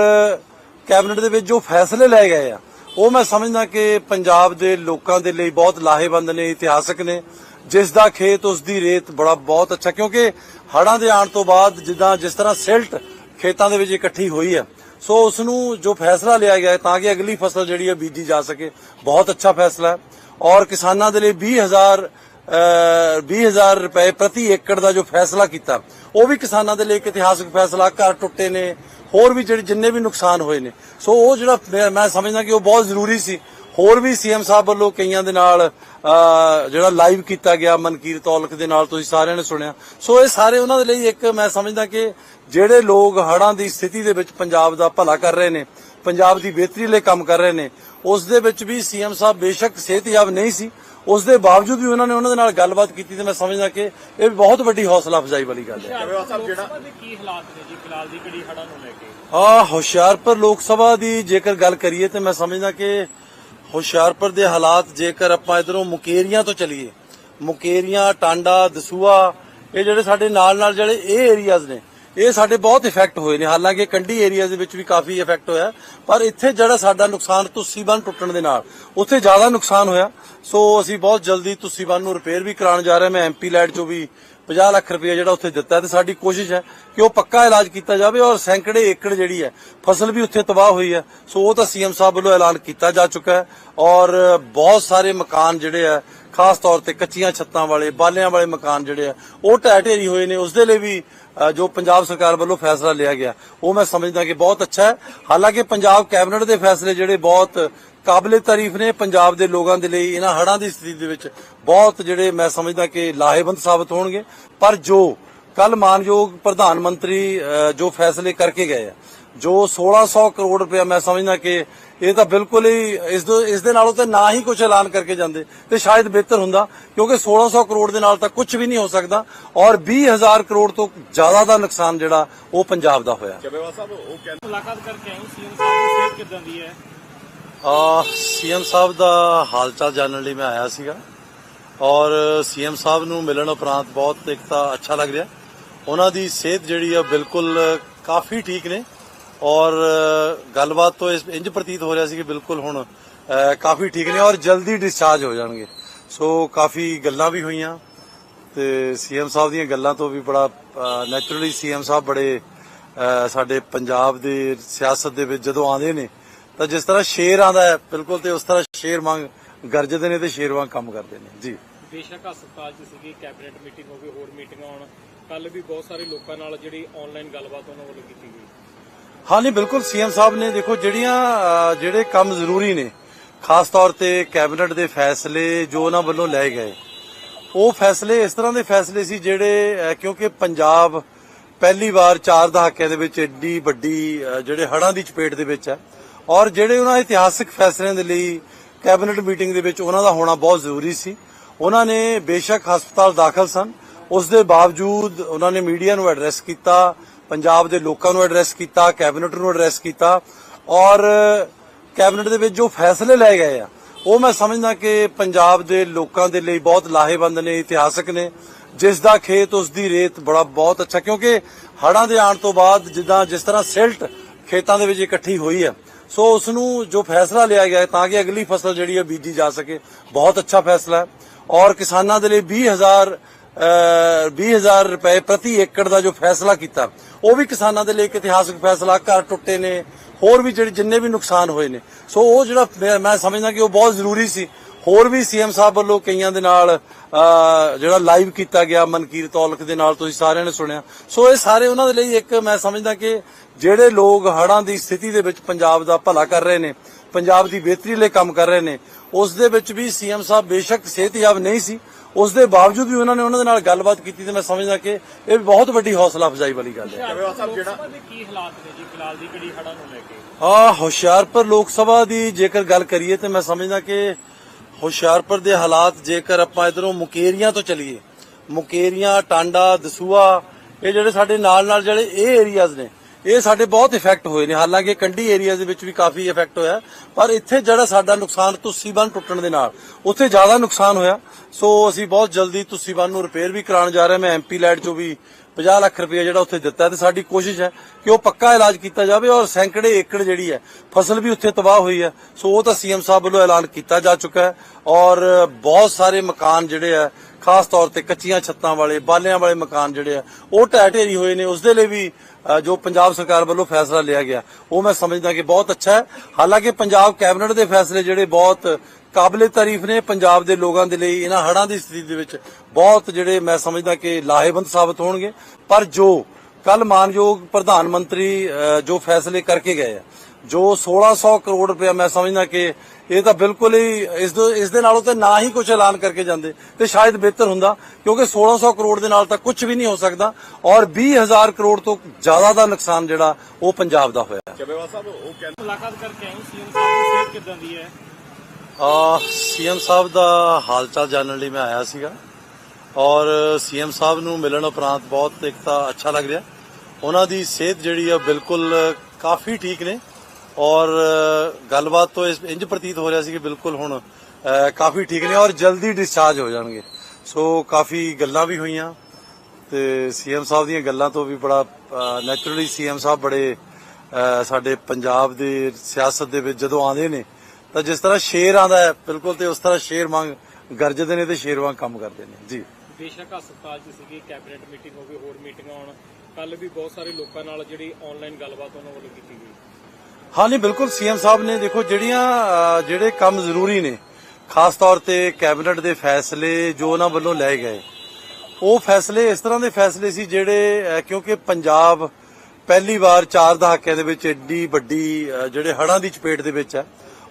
A: ਕੈਬਨਿਟ ਦੇ ਵਿੱਚ ਜੋ ਫੈਸਲੇ ਲਏ ਗਏ ਆ, ਉਹ ਮੈਂ ਸਮਝਦਾ ਕਿ ਪੰਜਾਬ ਦੇ ਲੋਕਾਂ ਦੇ ਲਈ ਬਹੁਤ ਲਾਹੇਵੰਦ ਨੇ, ਇਤਿਹਾਸਕ ਨੇ, ਜਿਸ ਦਾ ਖੇਤ ਉਸ ਦੀ ਰੇਤ ਬੜਾ ਬਹੁਤ ਅੱਛਾ, ਕਿਉਂਕਿ ਹੜਾਂ ਦੇ ਆਉਣ ਤੋਂ ਬਾਅਦ ਜਿੱਦਾਂ ਜਿਸ ਤਰ੍ਹਾਂ ਸਿਲਟ ਖੇਤਾਂ ਦੇ ਵਿੱਚ ਇਕੱਠੀ ਹੋਈ ਹੈ ਸੋ ਉਸ ਨੂੰ ਜੋ ਫੈਸਲਾ ਲਿਆ ਗਿਆ ਤਾਂ ਕਿ ਅਗਲੀ ਫਸਲ ਜਿਹੜੀ ਹੈ ਬੀਜੀ ਜਾ ਸਕੇ, ਬਹੁਤ ਅੱਛਾ ਫੈਸਲਾ ਹੈ ਔਰ ਕਿਸਾਨਾਂ ਦੇ ਲਈ 20000 ਅਹ 20000 ਰੁਪਏ ਪ੍ਰਤੀ ਏਕੜ ਦਾ ਜੋ ਫੈਸਲਾ ਕੀਤਾ, ਉਹ ਵੀ ਕਿਸਾਨਾਂ ਦੇ ਲਈ ਇੱਕ ਇਤਿਹਾਸਕ ਫੈਸਲਾ, ਘਰ ਟੁੱਟੇ ਨੇ, ਹੋਰ ਵੀ ਜਿਹੜੇ ਜਿੰਨੇ ਵੀ ਨੁਕਸਾਨ ਹੋਏ ਨੇ। ਸੋ ਉਹ ਜਿਹੜਾ ਮੈਂ- ਸਮਝਦਾ ਕਿ ਉਹ ਬਹੁਤ ਜ਼ਰੂਰੀ ਸੀ। ਹੋਰ ਵੀ ਸੀਐਮ ਸਾਹਿਬ ਵੱਲੋਂ ਕਈਆਂ ਦੇ ਨਾਲ ਜਿਹੜਾ ਲਾਈਵ ਕੀਤਾ ਗਿਆ, ਮਨਕੀਰ ਔਲਖ ਦੇ ਨਾਲ ਤੁਸੀਂ ਸਾਰਿਆਂ ਨੇ ਸੁਣਿਆ। ਸੋ ਇਹ ਸਾਰੇ ਉਹਨਾਂ ਦੇ ਲਈ ਇੱਕ, ਮੈਂ ਸਮਝਦਾ ਕਿ ਜਿਹੜੇ ਲੋਕ ਹੜਾਂ ਦੀ ਸਥਿਤੀ ਦੇ ਵਿੱਚ ਪੰਜਾਬ ਦਾ ਭਲਾ ਕਰ ਰਹੇ ਨੇ, ਪੰਜਾਬ ਦੀ ਬਿਹਤਰੀ ਲਈ ਕੰਮ ਕਰ ਰਹੇ ਨੇ, ਉਸ ਦੇ ਵਿੱਚ ਵੀ ਸੀਐਮ ਸਾਹਿਬ ਬੇਸ਼ੱਕ ਸਿਹਤਯਾਬ ਨਹੀਂ ਸੀ। ਉਸ ਦੇ ਬਾਵਜੂਦ ਵੀ ਉਹਨਾਂ ਨੇ ਉਹਨਾਂ ਦੇ ਨਾਲ ਗੱਲਬਾਤ ਕੀਤੀ ਤੇ ਮੈਂ ਸਮਝਦਾ ਕਿ ਇਹ ਵੀ ਬਹੁਤ ਵੱਡੀ ਹੌਸਲਾ ਅਫਜ਼ਾਈ ਵਾਲੀ ਗੱਲ ਹੈ।
B: ਕੀ ਹਾਲਾਤ ਨੇ ਜੀ ਫਿਲਹਾਲ ਦੀ ਕਿਹੜੀ ਹੜ੍ਹਾਂ ਨੂੰ ਲੈ ਕੇ?
A: ਆ ਹੁਸ਼ਿਆਰਪੁਰ ਲੋਕ ਸਭਾ ਦੀ ਜੇਕਰ ਗੱਲ ਕਰੀਏ ਤੇ ਮੈਂ ਸਮਝਦਾ ਕਿ ਹੁਸ਼ਿਆਰਪੁਰ ਦੇ ਹਾਲਾਤ ਜੇਕਰ ਆਪਾਂ ਇਧਰੋਂ ਮੁਕੇਰੀਆਂ ਤੋਂ ਚਲੀਏ ਮੁਕੇਰੀਆਂ ਟਾਂਡਾ ਦਸੂਆ ਇਹ ਜਿਹੜੇ ਸਾਡੇ ਨਾਲ ਨਾਲ ਜਿਹੜੇ ਇਹ ਏਰੀਆਜ਼ ਨੇ ਇਹ ਸਾਡੇ ਬਹੁਤ ਇਫੈਕਟ ਹੋਏ ਨੇ। ਹਾਲਾਂਕਿ ਕੰਢੀ ਏਰੀਆ ਦੇ ਵਿੱਚ ਵੀ ਕਾਫੀ ਇਫੈਕਟ ਹੋਇਆ। ਪਰ ਇੱਥੇ ਜਿਹੜਾ ਸਾਡਾ ਨੁਕਸਾਨ ਤੁਸੀਂ ਬੰਨ ਟੁੱਟਣ ਦੇ ਨਾਲ, ਉੱਥੇ ਜ਼ਿਆਦਾ ਨੁਕਸਾਨ ਹੋਇਆ। ਸੋ ਅਸੀਂ ਬਹੁਤ ਜਲਦੀ ਤੁਸੀਂ ਬੰਨ ਨੂੰ ਰਿਪੇਅਰ ਵੀ ਕਰਾਉਣ ਜਾ ਰਹੇ ਹਾਂ। ਮੈਂ ਐਮਪੀ ਲੈਡ ਚੋਂ ਵੀ 50 ਲੱਖ ਰੁਪਏ ਜਿਹੜਾ ਉੱਥੇ ਦਿੱਤਾ ਤੇ ਸਾਡੀ ਕੋਸ਼ਿਸ਼ ਹੈ ਕਿ ਉਹ ਪੱਕਾ ਇਲਾਜ ਕੀਤਾ ਜਾਵੇ ਔਰ ਸੈਂਕੜੇ ਏਕੜ ਜਿਹੜੀ ਹੈ, ਫਸਲ ਵੀ ਉੱਥੇ ਤਬਾਹ ਹੋਈ ਹੈ। ਸੋ ਉਹ ਤਾਂ ਸੀਐਮ ਸਾਹਿਬ ਵੱਲੋਂ ਐਲਾਨ ਕੀਤਾ ਜਾ ਚੁੱਕਾ ਹੈ। ਔਰ ਬਹੁਤ ਸਾਰੇ ਮਕਾਨ ਜਿਹੜੇ ਆ ਖਾਸ ਤੌਰ ਤੇ ਕੱਚੀਆਂ ਛੱਤਾਂ ਵਾਲੇ, ਬਾਲਿਆਂ ਵਾਲੇ ਮਕਾਨ ਜਿਹੜੇ ਆ, ਉਹ ਢਹਿ ਢੇਰੀ ਹੋਏ ਨੇ। ਉਸ ਦੇ ਲਈ ਵੀ ਜੋ ਪੰਜਾਬ ਸਰਕਾਰ ਵੱਲੋਂ ਫੈਸਲਾ ਲਿਆ ਗਿਆ, ਉਹ ਮੈਂ ਸਮਝਦਾ ਕਿ ਬਹੁਤ ਅੱਛਾ ਹੈ। ਹਾਲਾਂਕਿ ਪੰਜਾਬ ਕੈਬਨਿਟ ਦੇ ਫੈਸਲੇ ਜਿਹੜੇ ਬਹੁਤ ਕਾਬਲੇ ਤਾਰੀਫ ਨੇ, ਪੰਜਾਬ ਦੇ ਲੋਕਾਂ ਦੇ ਲਈ ਇਹਨਾਂ ਹੜਾਂ ਦੀ ਸਥਿਤੀ ਦੇ ਵਿੱਚ ਬਹੁਤ ਜਿਹੜੇ ਮੈਂ ਸਮਝਦਾ ਕਿ ਲਾਹੇਵੰਦ ਸਾਬਤ ਹੋਣਗੇ। ਪਰ ਜੋ ਕੱਲ ਮਾਨਯੋਗ ਪ੍ਰਧਾਨ ਮੰਤਰੀ ਜੋ ਫੈਸਲੇ ਕਰਕੇ ਗਏ ਆ ਜੋ 1600 ਕਰੋੜ ਰੁਪਇਆ ਮੈਂ ਸਮਝਦਾ ਕਿ ਇਹ ਤਾਂ ਬਿਲਕੁਲ ਹੀ ਇਸ ਇਸ ਦੇ ਨਾਲੋਂ ਤੇ ਨਾ ਹੀ ਕੁਝ ਐਲਾਨ ਕਰਕੇ ਜਾਂਦੇ ਤੇ ਸ਼ਾਇਦ ਬਿਹਤਰ ਹੁੰਦਾ ਕਿਉਂਕਿ 1600 ਕਰੋੜ ਦੇ ਨਾਲ ਤਾਂ ਕੁਝ ਵੀ ਨਹੀਂ ਹੋ ਸਕਦਾ ਔਰ 20000 ਕਰੋੜ ਤੋਂ ਜ਼ਿਆਦਾ ਦਾ ਨੁਕਸਾਨ ਜਿਹੜਾ ਉਹ ਪੰਜਾਬ ਦਾ ਹੋਇਆ।
C: ਚੱਬੇਵਾਲ ਸਾਹਿਬ ਉਹ ਕਹਿੰਦੇ
B: ਮੁਲਾਕਾਤ ਕਰਕੇ ਆਏ ਸੀਐਮ ਸਾਹਿਬ ਦੀ ਸਿਹਤ ਕਿਦਾਂ ਦੀ ਹੈ?
A: ਆ ਸੀਐਮ ਸਾਹਿਬ ਦਾ ਹਾਲ ਚਾਲ ਜਾਣਨ ਲਈ ਮੈਂ ਆਇਆ ਸੀਗਾ ਔਰ ਸੀਐਮ ਸਾਹਿਬ ਨੂੰ ਮਿਲਣ ਉਪਰੰਤ ਬਹੁਤ ਇੱਕ ਤਾਂ ਅੱਛਾ ਲੱਗ ਰਿਹਾ। ਉਹਨਾਂ ਦੀ ਸਿਹਤ ਜਿਹੜੀ ਆ ਬਿਲਕੁਲ ਕਾਫੀ ਠੀਕ ਨੇ। ਔਰ ਗੱਲਬਾਤ ਤੋਂ ਇਸ ਇੰਜ ਪ੍ਰਤੀਤ ਹੋ ਰਿਹਾ ਸੀ ਕਿ ਬਿਲਕੁਲ ਹੁਣ ਕਾਫੀ ਠੀਕ ਨੇ ਔਰ ਜਲਦੀ ਡਿਸਚਾਰਜ ਹੋ ਜਾਣਗੇ। ਸੋ, ਕਾਫੀ ਗੱਲਾਂ ਵੀ ਹੋਈਆਂ ਤੇ ਸੀਐਮ ਸਾਹਿਬ ਦੀਆਂ ਗੱਲਾਂ ਤੋਂ ਵੀ ਬੜਾ ਨੈਚੁਰਲੀ ਸੀਐਮ ਸਾਹਿਬ ਬੜੇ ਸਾਡੇ ਪੰਜਾਬ ਦੇ ਸਿਆਸਤ ਦੇ ਵਿੱਚ ਜਦੋਂ ਆਉਂਦੇ ਨੇ, ਤਾਂ ਜਿਸ ਤਰ੍ਹਾਂ ਸ਼ੇਰ ਆਂਦਾ ਹੈ, ਬਿਲਕੁਲ ਤੇ ਉਸ ਤਰ੍ਹਾਂ ਸ਼ੇਰ ਵਾਂਗ ਗਰਜਦੇ ਨੇ ਤੇ ਸ਼ੇਰ ਵਾਂਗ ਕੰਮ ਕਰਦੇ ਨੇ। ਜੀ।
B: ਬੇਸ਼ੱਕ ਹਸਪਤਾਲ 'ਚ ਸੀਗੀ, ਕੈਬਨਿਟ ਮੀਟਿੰਗ ਹੋ ਗਈ, ਹੋਰ ਮੀਟਿੰਗਾਂ ਹੋਣ। ਕੱਲ ਵੀ ਬਹੁਤ ਸਾਰੇ ਲੋਕਾਂ ਨਾਲ ਜਿਹੜੀ ਆਨਲਾਈਨ ਗੱਲਬਾਤ ਉਹਨਾਂ ਵੱਲੋਂ ਕੀਤੀ ਗਈ।
A: ਹਾਂਜੀ ਨਹੀਂ ਬਿਲਕੁਲ। ਸੀਐਮ ਸਾਹਿਬ ਨੇ ਦੇਖੋ ਜਿਹੜੀਆਂ ਜਿਹੜੇ ਕੰਮ ਜ਼ਰੂਰੀ ਨੇ ਖਾਸ ਤੌਰ ਤੇ ਕੈਬਨਿਟ ਦੇ ਫੈਸਲੇ ਜੋ ਉਹਨਾਂ ਵੱਲੋਂ ਲਏ ਗਏ ਉਹ ਫੈਸਲੇ ਇਸ ਤਰ੍ਹਾਂ ਦੇ ਫੈਸਲੇ ਸੀ ਜਿਹੜੇ ਅਹ, ਕਿਉਂਕਿ ਪੰਜਾਬ ਪਹਿਲੀ ਵਾਰ ਚਾਰ ਦਹਾਕਿਆਂ ਦੇ ਵਿੱਚ ਏਡੀ ਵੱਡੀ ਜਿਹੜੇ ਹੜਾਂ ਦੀ ਚਪੇਟ ਦੇ ਵਿੱਚ ਹੈ ਔਰ ਜਿਹੜੇ ਉਹਨਾਂ ਇਤਿਹਾਸਕ ਫੈਸਲਿਆਂ ਦੇ ਲਈ ਕੈਬਨਿਟ ਮੀਟਿੰਗ ਦੇ ਵਿੱਚ ਉਹਨਾਂ ਦਾ ਹੋਣਾ ਬਹੁਤ ਜ਼ਰੂਰੀ ਸੀ। ਉਹਨਾਂ ਨੇ ਬੇਸ਼ੱਕ ਹਸਪਤਾਲ ਦਾਖਲ ਸਨ। ਉਸ ਦੇ ਬਾਵਜੂਦ ਉਹਨਾਂ ਨੇ ਮੀਡੀਆ ਨੂੰ ਐਡਰੈਸ ਕੀਤਾ। ਪੰਜਾਬ ਦੇ ਲੋਕਾਂ ਨੂੰ ਐਡਰੈਸ ਕੀਤਾ ਕੈਬਨਿਟ ਨੂੰ ਐਡਰੈਸ ਕੀਤਾ ਔਰ ਕੈਬਨਿਟ ਦੇ ਵਿੱਚ ਜੋ ਫੈਸਲੇ ਲਏ ਗਏ ਆ, ਉਹ ਮੈਂ ਸਮਝਦਾ ਕਿ ਪੰਜਾਬ ਦੇ ਲੋਕਾਂ ਦੇ ਲਈ ਬਹੁਤ ਲਾਹੇਵੰਦ ਨੇ, ਇਤਿਹਾਸਕ ਨੇ, ਜਿਸ ਦਾ ਖੇਤ ਉਸ ਦੀ ਰੇਤ ਬੜਾ ਬਹੁਤ ਅੱਛਾ, ਕਿਉਂਕਿ ਹੜਾਂ ਦੇ ਆਉਣ ਤੋਂ ਬਾਅਦ ਜਿੱਦਾਂ ਜਿਸ ਤਰ੍ਹਾਂ ਸਿਲਟ ਖੇਤਾਂ ਦੇ ਵਿੱਚ ਇਕੱਠੀ ਹੋਈ ਹੈ ਸੋ ਉਸ ਨੂੰ ਜੋ ਫੈਸਲਾ ਲਿਆ ਗਿਆ ਤਾਂ ਕਿ ਅਗਲੀ ਫਸਲ ਜਿਹੜੀ ਹੈ ਬੀਜੀ ਜਾ ਸਕੇ, ਬਹੁਤ ਅੱਛਾ ਫੈਸਲਾ ਹੈ ਔਰ ਕਿਸਾਨਾਂ ਦੇ ਲਈ 20000 ਅਹ 20000 ਰੁਪਏ ਪ੍ਰਤੀ ਏਕੜ ਦਾ ਜੋ ਫੈਸਲਾ ਕੀਤਾ, ਉਹ ਵੀ ਕਿਸਾਨਾਂ ਦੇ ਲਈ ਇੱਕ ਇਤਿਹਾਸਕ ਫੈਸਲਾ, ਘਰ ਟੁੱਟੇ ਨੇ, ਹੋਰ ਵੀ ਜਿਹੜੇ ਜਿੰਨੇ ਵੀ ਨੁਕਸਾਨ ਹੋਏ ਨੇ। ਸੋ ਉਹ ਜਿਹੜਾ ਮੈਂ- ਸਮਝਦਾ ਕਿ ਉਹ ਬਹੁਤ ਜ਼ਰੂਰੀ ਸੀ। ਹੋਰ ਵੀ ਸੀਐਮ ਸਾਹਿਬ ਵੱਲੋਂ ਕਈਆਂ ਦੇ ਨਾਲ ਜਿਹੜਾ ਲਾਈਵ ਕੀਤਾ ਗਿਆ, ਮਨਕੀਰ ਔਲਖ ਦੇ ਨਾਲ ਤੁਸੀਂ ਸਾਰਿਆਂ ਨੇ ਸੁਣਿਆ। ਸੋ ਇਹ ਸਾਰੇ ਉਹਨਾਂ ਦੇ ਲਈ ਇੱਕ ਮੈਂ ਸਮਝਦਾ ਕਿ ਜਿਹੜੇ ਲੋਕ ਹੜਾਂ ਦੀ ਸਥਿਤੀ ਦੇ ਵਿੱਚ ਪੰਜਾਬ ਦਾ ਭਲਾ ਕਰ ਰਹੇ ਨੇ ਪੰਜਾਬ ਦੀ ਬਿਹਤਰੀ ਲਈ ਕੰਮ ਕਰ ਰਹੇ ਨੇ। ਉਸ ਦੇ ਵਿੱਚ ਵੀ ਸੀਐਮ ਸਾਹਿਬ ਬੇਸ਼ੱਕ ਸਿਹਤਯਾਬ ਨਹੀਂ ਸੀ। ਉਸ ਦੇ ਬਾਵਜੂਦ ਵੀ ਉਹਨਾਂ ਨੇ ਉਹਨਾਂ ਦੇ ਨਾਲ ਗੱਲਬਾਤ ਕੀਤੀ ਤੇ ਮੈਂ ਸਮਝਦਾ ਕਿ ਇਹ ਵੀ ਬਹੁਤ ਵੱਡੀ ਹੌਸਲਾ ਅਫਜ਼ਾਈ ਵਾਲੀ ਗੱਲ ਹੈ।
B: ਕੀ ਹਾਲਾਤ ਨੇ ਜੀ ਫਿਲਹਾਲ ਦੀ ਕਿਹੜੀ ਹੜ੍ਹਾਂ ਨੂੰ ਲੈ ਕੇ?
A: ਆ ਹੁਸ਼ਿਆਰਪੁਰ ਲੋਕ ਸਭਾ ਦੀ ਜੇਕਰ ਗੱਲ ਕਰੀਏ ਤੇ ਮੈਂ ਸਮਝਦਾ ਕਿ ਹੁਸ਼ਿਆਰਪੁਰ ਦੇ ਹਾਲਾਤ ਜੇਕਰ ਆਪਾਂ ਇਧਰੋਂ ਮੁਕੇਰੀਆਂ ਤੋਂ ਚਲੀਏ। ਮੁਕੇਰੀਆਂ ਟਾਂਡਾ ਦਸੂਆ ਇਹ ਜਿਹੜੇ ਸਾਡੇ ਨਾਲ ਨਾਲ ਜਿਹੜੇ ਇਹ ਏਰੀਆਜ਼ ਨੇ ਇਹ ਸਾਡੇ ਬਹੁਤ ਇਫੈਕਟ ਹੋਏ ਨੇ। ਹਾਲਾਂਕਿ ਕੰਢੀ ਏਰੀਆ ਦੇ ਵਿੱਚ ਵੀ ਕਾਫੀ ਇਫੈਕਟ ਹੋਇਆ। ਪਰ ਇੱਥੇ ਜਿਹੜਾ ਸਾਡਾ ਨੁਕਸਾਨ ਤੁਸੀਂ ਟੁੱਟਣ ਦੇ ਨਾਲ, ਉੱਥੇ ਜ਼ਿਆਦਾ ਨੁਕਸਾਨ ਹੋਇਆ। ਸੋ ਅਸੀਂ ਬਹੁਤ ਜਲਦੀ ਤੁਸੀਂ ਨੂੰ ਰਿਪੇਅਰ ਵੀ ਕਰਾਉਣ ਜਾ ਰਹੇ ਹਾਂ। ਮੈਂ ਐਮਪੀ ਲੈਡ ਚੋਂ ਵੀ 50 ਲੱਖ ਰੁਪਏ ਜਿਹੜਾ ਉੱਥੇ ਦਿੱਤਾ ਤੇ ਸਾਡੀ ਕੋਸ਼ਿਸ਼ ਹੈ ਕਿ ਉਹ ਪੱਕਾ ਇਲਾਜ ਕੀਤਾ ਜਾਵੇ ਔਰ ਸੈਂਕੜੇ ਏਕੜ ਜਿਹੜੀ ਹੈ ਫਸਲ ਵੀ ਉੱਥੇ ਤਬਾਹ ਹੋਈ ਹੈ। ਸੋ ਉਹ ਤਾਂ ਸੀਐਮ ਸਾਹਿਬ ਵੱਲੋਂ ਐਲਾਨ ਕੀਤਾ ਜਾ ਚੁੱਕਾ ਹੈ ਔਰ ਬਹੁਤ ਸਾਰੇ ਮਕਾਨ ਜਿਹੜੇ ਆ ਖਾਸ ਤੌਰ ਤੇ ਕੱਚੀਆਂ ਛੱਤਾਂ ਵਾਲੇ, ਬਾਲਿਆਂ ਵਾਲੇ ਮਕਾਨ ਜਿਹੜੇ ਆ ਉਹ ਢਹਿ ਢੇਰੀ ਹੋਏ ਨੇ। ਉਸ ਦੇ ਲਈ ਵੀ ਜੋ ਪੰਜਾਬ ਸਰਕਾਰ ਵੱਲੋਂ ਫੈਸਲਾ ਲਿਆ ਗਿਆ, ਉਹ ਮੈਂ ਸਮਝਦਾ ਕਿ ਬਹੁਤ ਅੱਛਾ ਹੈ। ਹਾਲਾਂਕਿ ਪੰਜਾਬ ਕੈਬਨਿਟ ਦੇ ਫੈਸਲੇ ਜਿਹੜੇ ਬਹੁਤ ਕਾਬਲੇ ਤਾਰੀਫ ਨੇ। ਪੰਜਾਬ ਦੇ ਲੋਕਾਂ ਦੇ ਲਈ, ਇਹਨਾਂ ਹੜਾਂ ਦੀ ਸਥਿਤੀ ਦੇ ਵਿੱਚ ਬਹੁਤ ਜਿਹੜੇ ਮੈਂ ਸਮਝਦਾ ਕਿ ਲਾਹੇਵੰਦ ਸਾਬਤ ਹੋਣਗੇ ਪਰ ਜੋ ਕੱਲ ਮਾਨਯੋਗ ਪ੍ਰਧਾਨ ਮੰਤਰੀ ਜੋ ਫੈਸਲੇ ਕਰਕੇ ਗਏ ਆ ਜੋ 1600 ਕਰੋੜ ਰੁਪਇਆ ਮੈਂ ਸਮਝਦਾ ਕਿ ਇਹ ਤਾਂ ਬਿਲਕੁਲ ਹੀ ਇਸ ਦੇ ਇਸ ਦੇ ਨਾਲੋਂ ਤੇ ਨਾ ਹੀ ਕੁਝ ਐਲਾਨ ਕਰਕੇ ਜਾਂਦੇ ਤੇ ਸ਼ਾਇਦ ਬਿਹਤਰ ਹੁੰਦਾ ਕਿਉਂਕਿ 1600 ਕਰੋੜ ਦੇ ਨਾਲ ਤਾਂ ਕੁਝ ਵੀ ਨਹੀਂ ਹੋ ਸਕਦਾ ਔਰ 20000 ਕਰੋੜ ਤੋਂ ਜ਼ਿਆਦਾ ਦਾ ਨੁਕਸਾਨ ਜਿਹੜਾ ਉਹ ਪੰਜਾਬ ਦਾ ਹੋਇਆ।
C: ਜਵੇਵਾ ਸਾਹਿਬ ਉਹ ਕਹਿੰਦੇ
B: ਮੁਲਾਕਾਤ ਕਰਕੇ ਆਏ ਸੀਐਮ ਸਾਹਿਬ ਦੀ ਸਿਹਤ ਕਿਦਾਂ ਦੀ ਹੈ?
A: ਆ ਸੀਐਮ ਸਾਹਿਬ ਦਾ ਹਾਲ ਚਾਲ ਜਾਣਨ ਲਈ ਮੈਂ ਆਇਆ ਸੀਗਾ। ਔਰ ਸੀਐਮ ਸਾਹਿਬ ਨੂੰ ਮਿਲਣ ਉਪਰੰਤ ਬਹੁਤ ਇੱਕ ਤਾਂ ਅੱਛਾ ਲੱਗ ਰਿਹਾ। ਉਹਨਾਂ ਦੀ ਸਿਹਤ ਜਿਹੜੀ ਆ ਬਿਲਕੁਲ ਕਾਫੀ ਠੀਕ ਨੇ। ਔਰ ਗੱਲਬਾਤ ਤੋਂ ਇਸ ਇੰਜ ਪ੍ਰਤੀਤ ਹੋ ਰਿਹਾ ਸੀ ਕਿ ਬਿਲਕੁਲ ਹੁਣ ਕਾਫੀ ਠੀਕ ਨੇ ਔਰ ਜਲਦੀ ਡਿਸਚਾਰਜ ਹੋ ਜਾਣਗੇ। ਸੋ ਕਾਫੀ ਗੱਲਾਂ ਵੀ ਹੋਈਆਂ ਤੇ ਸੀਐਮ ਸਾਹਿਬ ਦੀਆਂ ਗੱਲਾਂ ਤੋਂ ਵੀ ਬੜਾ ਨੈਚੁਰਲੀ ਸੀਐਮ ਸਾਹਿਬ ਬੜੇ ਸਾਡੇ ਪੰਜਾਬ ਦੇ ਸਿਆਸਤ ਦੇ ਵਿੱਚ ਜਦੋਂ ਆਉਂਦੇ ਨੇ, ਤਾਂ ਜਿਸ ਤਰ੍ਹਾਂ ਸ਼ੇਰ ਆਂਦਾ ਹੈ, ਬਿਲਕੁਲ ਤੇ ਉਸ ਤਰ੍ਹਾਂ ਸ਼ੇਰ ਵਾਂਗ ਗਰਜਦੇ ਨੇ ਤੇ ਸ਼ੇਰ ਵਾਂਗ ਕੰਮ ਕਰਦੇ ਨੇ। ਜੀ।
B: ਬੇਸ਼ੱਕ ਹਸਪਤਾਲ 'ਚ ਸੀਗੀ ਕੈਬਨਿਟ ਮੀਟਿੰਗ ਹੋ ਗਈ ਹੋਰ ਮੀਟਿੰਗਾਂ ਹੋਣ। ਕੱਲ ਵੀ ਬਹੁਤ ਸਾਰੇ ਲੋਕਾਂ ਨਾਲ ਜਿਹੜੀ ਆਨਲਾਈਨ ਗੱਲਬਾਤ ਉਹਨਾਂ ਵੱਲੋਂ ਕੀਤੀ ਗਈ।
A: ਹਾਂ ਨਹੀਂ ਬਿਲਕੁਲ ਸੀਐਮ ਸਾਹਿਬ ਨੇ ਦੇਖੋ ਜਿਹੜੀਆਂ ਜਿਹੜੇ ਕੰਮ ਜ਼ਰੂਰੀ ਨੇ ਖਾਸ ਤੌਰ ਤੇ ਕੈਬਨਿਟ ਦੇ ਫੈਸਲੇ ਜੋ ਉਹਨਾਂ ਵੱਲੋਂ ਲਏ ਗਏ ਉਹ ਫੈਸਲੇ ਇਸ ਤਰ੍ਹਾਂ ਦੇ ਫੈਸਲੇ ਸੀ ਜਿਹੜੇ ਅ, ਕਿਉਂਕਿ ਪੰਜਾਬ ਪਹਿਲੀ ਵਾਰ ਚਾਰ ਦਹਾਕਿਆਂ ਦੇ ਵਿੱਚ ਏਡੀ ਵੱਡੀ ਜਿਹੜੇ ਹੜਾਂ ਦੀ ਚਪੇਟ ਦੇ ਵਿੱਚ ਹੈ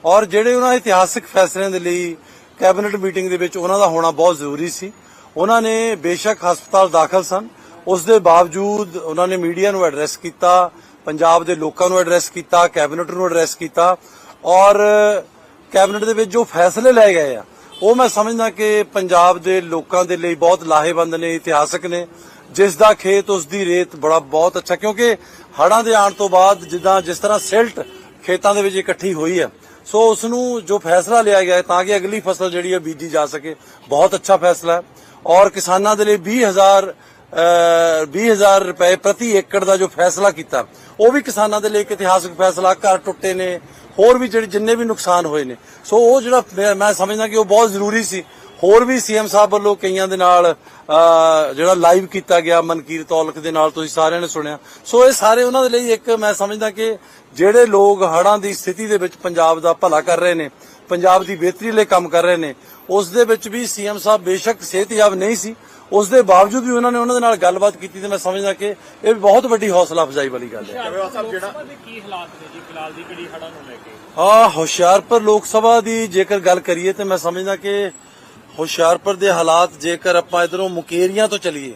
A: ਔਰ ਜਿਹੜੇ ਉਹਨਾਂ ਇਤਿਹਾਸਕ ਫੈਸਲਿਆਂ ਦੇ ਲਈ ਕੈਬਨਿਟ ਮੀਟਿੰਗ ਦੇ ਵਿੱਚ ਉਹਨਾਂ ਦਾ ਹੋਣਾ ਬਹੁਤ ਜ਼ਰੂਰੀ ਸੀ। ਉਹਨਾਂ ਨੇ ਬੇਸ਼ੱਕ ਹਸਪਤਾਲ ਦਾਖਲ ਸਨ। ਉਸ ਦੇ ਬਾਵਜੂਦ ਉਹਨਾਂ ਨੇ ਮੀਡੀਆ ਨੂੰ ਐਡਰੈਸ ਕੀਤਾ, ਪੰਜਾਬ ਦੇ ਲੋਕਾਂ ਨੂੰ ਐਡਰੈਸ ਕੀਤਾ ਕੈਬਨਿਟ ਨੂੰ ਐਡਰੈਸ ਕੀਤਾ ਔਰ ਕੈਬਨਿਟ ਦੇ ਵਿੱਚ ਜੋ ਫੈਸਲੇ ਲਏ ਗਏ ਆ, ਉਹ ਮੈਂ ਸਮਝਦਾ ਕਿ ਪੰਜਾਬ ਦੇ ਲੋਕਾਂ ਦੇ ਲਈ ਬਹੁਤ ਲਾਹੇਵੰਦ ਨੇ, ਇਤਿਹਾਸਕ ਨੇ। ਜਿਸ ਦਾ ਖੇਤ ਉਸ ਦੀ ਰੇਤ ਬੜਾ ਬਹੁਤ ਅੱਛਾ, ਕਿਉਂਕਿ ਹੜਾਂ ਦੇ ਆਉਣ ਤੋਂ ਬਾਅਦ ਜਿੱਦਾਂ ਜਿਸ ਤਰ੍ਹਾਂ ਸਿਲਟ ਖੇਤਾਂ ਦੇ ਵਿੱਚ ਇਕੱਠੀ ਹੋਈ ਹੈ ਸੋ ਉਸ ਨੂੰ ਜੋ ਫੈਸਲਾ ਲਿਆ ਗਿਆ ਤਾਂ ਕਿ ਅਗਲੀ ਫਸਲ ਜਿਹੜੀ ਹੈ ਬੀਜੀ ਜਾ ਸਕੇ। ਬਹੁਤ ਅੱਛਾ ਫੈਸਲਾ। ਹੈ ਔਰ ਕਿਸਾਨਾਂ ਦੇ ਲਈ 20000 ਅ, 20000 ਰੁਪਏ ਪ੍ਰਤੀ ਏਕੜ ਦਾ ਜੋ ਫੈਸਲਾ ਕੀਤਾ ਉਹ ਵੀ ਕਿਸਾਨਾਂ ਦੇ ਲਈ ਇੱਕ ਇਤਿਹਾਸਕ ਫੈਸਲਾ ਘਰ ਟੁੱਟੇ ਨੇ ਹੋਰ ਵੀ ਜਿਹੜੇ ਜਿੰਨੇ ਵੀ ਨੁਕਸਾਨ ਹੋਏ ਨੇ। ਸੋ ਉਹ ਜਿਹੜਾ ਮੈਂ- ਸਮਝਦਾ ਕਿ ਉਹ ਬਹੁਤ ਜ਼ਰੂਰੀ ਸੀ। ਹੋਰ ਵੀ ਸੀਐਮ ਸਾਹਿਬ ਵੱਲੋਂ ਕਈਆਂ ਦੇ ਨਾਲ ਜਿਹੜਾ ਲਾਈਵ ਕੀਤਾ ਗਿਆ ਮਨਕੀਰ ਔਲਖ ਦੇ ਨਾਲ ਤੁਸੀਂ ਸਾਰਿਆਂ ਨੇ ਸੁਣਿਆ। ਸੋ ਇਹ ਸਾਰੇ ਉਹਨਾਂ ਦੇ ਲਈ ਇੱਕ ਮੈਂ ਸਮਝਦਾ ਕਿ ਜਿਹੜੇ ਲੋਕ ਹੜਾਂ ਦੀ ਸਥਿਤੀ ਦੇ ਵਿੱਚ ਪੰਜਾਬ ਦਾ ਭਲਾ ਕਰ ਰਹੇ ਨੇ ਪੰਜਾਬ ਦੀ ਬਿਹਤਰੀ ਲਈ ਕੰਮ ਕਰ ਰਹੇ ਨੇ। ਉਸ ਦੇ ਵਿੱਚ ਵੀ ਸੀਐਮ ਸਾਹਿਬ ਬੇਸ਼ੱਕ ਸਿਹਤਯਾਬ ਨਹੀਂ ਸੀ। ਉਸ ਦੇ ਬਾਵਜੂਦ ਵੀ ਉਹਨਾਂ ਨੇ ਉਹਨਾਂ ਦੇ ਨਾਲ ਗੱਲਬਾਤ ਕੀਤੀ ਤੇ ਮੈਂ ਸਮਝਦਾ ਕਿ ਇਹ ਵੀ ਬਹੁਤ ਵੱਡੀ ਹੌਸਲਾ ਅਫਜ਼ਾਈ ਵਾਲੀ ਗੱਲ ਹੈ।
C: ਜਵੇਵਾ ਸਾਹਿਬ
B: ਲੋਕ
C: ਜਿਹੜਾ-
B: ਸਭਾ ਦੇ ਕੀ ਹਾਲਾਤ ਨੇ ਜੀ ਫਿਲਹਾਲ ਦੀ ਕਿਹੜੀ ਹੜ੍ਹਾਂ ਨੂੰ ਲੈ ਕੇ?
A: ਆ ਹੁਸ਼ਿਆਰਪੁਰ ਲੋਕ ਸਭਾ ਦੀ ਜੇਕਰ ਗੱਲ ਕਰੀਏ ਤੇ ਮੈਂ ਸਮਝਦਾ ਕਿ ਹੁਸ਼ਿਆਰਪੁਰ ਦੇ ਹਾਲਾਤ ਜੇਕਰ ਆਪਾਂ ਇਧਰੋਂ ਮੁਕੇਰੀਆਂ ਤੋਂ ਚਲੀਏ।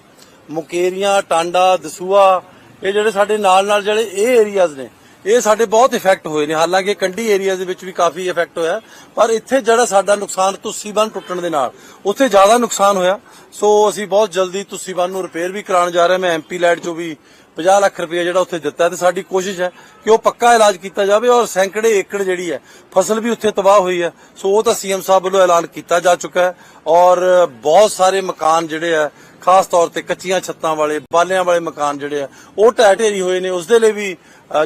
A: ਮੁਕੇਰੀਆਂ ਟਾਂਡਾ ਦਸੂਆ ਇਹ ਜਿਹੜੇ ਸਾਡੇ ਨਾਲ ਨਾਲ ਜਿਹੜੇ ਇਹ ਏਰੀਆਜ਼ ਨੇ ਇਹ ਸਾਡੇ ਬਹੁਤ ਇਫੈਕਟ ਹੋਏ ਨੇ। ਹਾਲਾਂਕਿ ਕੰਢੀ ਏਰੀਆ ਦੇ ਵਿੱਚ ਵੀ ਕਾਫੀ ਇਫੈਕਟ ਹੋਇਆ। ਪਰ ਇੱਥੇ ਜਿਹੜਾ ਸਾਡਾ ਨੁਕਸਾਨ ਤੁਸੀਂ ਬੰਨ ਟੁੱਟਣ ਦੇ ਨਾਲ, ਉੱਥੇ ਜ਼ਿਆਦਾ ਨੁਕਸਾਨ ਹੋਇਆ। ਸੋ ਅਸੀਂ ਬਹੁਤ ਜਲਦੀ ਤੁਸੀਂ ਬੰਨ ਨੂੰ ਰਿਪੇਅਰ ਵੀ ਕਰਾਉਣ ਜਾ ਰਹੇ ਹਾਂ। ਮੈਂ ਐਮਪੀ ਲੈਡ ਚੋਂ ਵੀ 50 ਲੱਖ ਰੁਪਏ ਜਿਹੜਾ ਉੱਥੇ ਦਿੱਤਾ ਤੇ ਸਾਡੀ ਕੋਸ਼ਿਸ਼ ਹੈ ਕਿ ਉਹ ਪੱਕਾ ਇਲਾਜ ਕੀਤਾ ਜਾਵੇ ਔਰ ਸੈਂਕੜੇ ਏਕੜ ਜਿਹੜੀ ਹੈ, ਫਸਲ ਵੀ ਉੱਥੇ ਤਬਾਹ ਹੋਈ ਹੈ। ਸੋ ਉਹ ਤਾਂ ਸੀਐਮ ਸਾਹਿਬ ਵੱਲੋਂ ਐਲਾਨ ਕੀਤਾ ਜਾ ਚੁੱਕਾ ਹੈ ਔਰ ਬਹੁਤ ਸਾਰੇ ਮਕਾਨ ਜਿਹੜੇ ਆ ਖਾਸ ਤੌਰ ਤੇ ਕੱਚੀਆਂ ਛੱਤਾਂ ਵਾਲੇ, ਬਾਲਿਆਂ ਵਾਲੇ ਮਕਾਨ ਜਿਹੜੇ ਆ ਉਹ ਢਹਿ ਢੇਰੀ ਹੋਏ ਨੇ। ਉਸ ਦੇ ਲਈ ਵੀ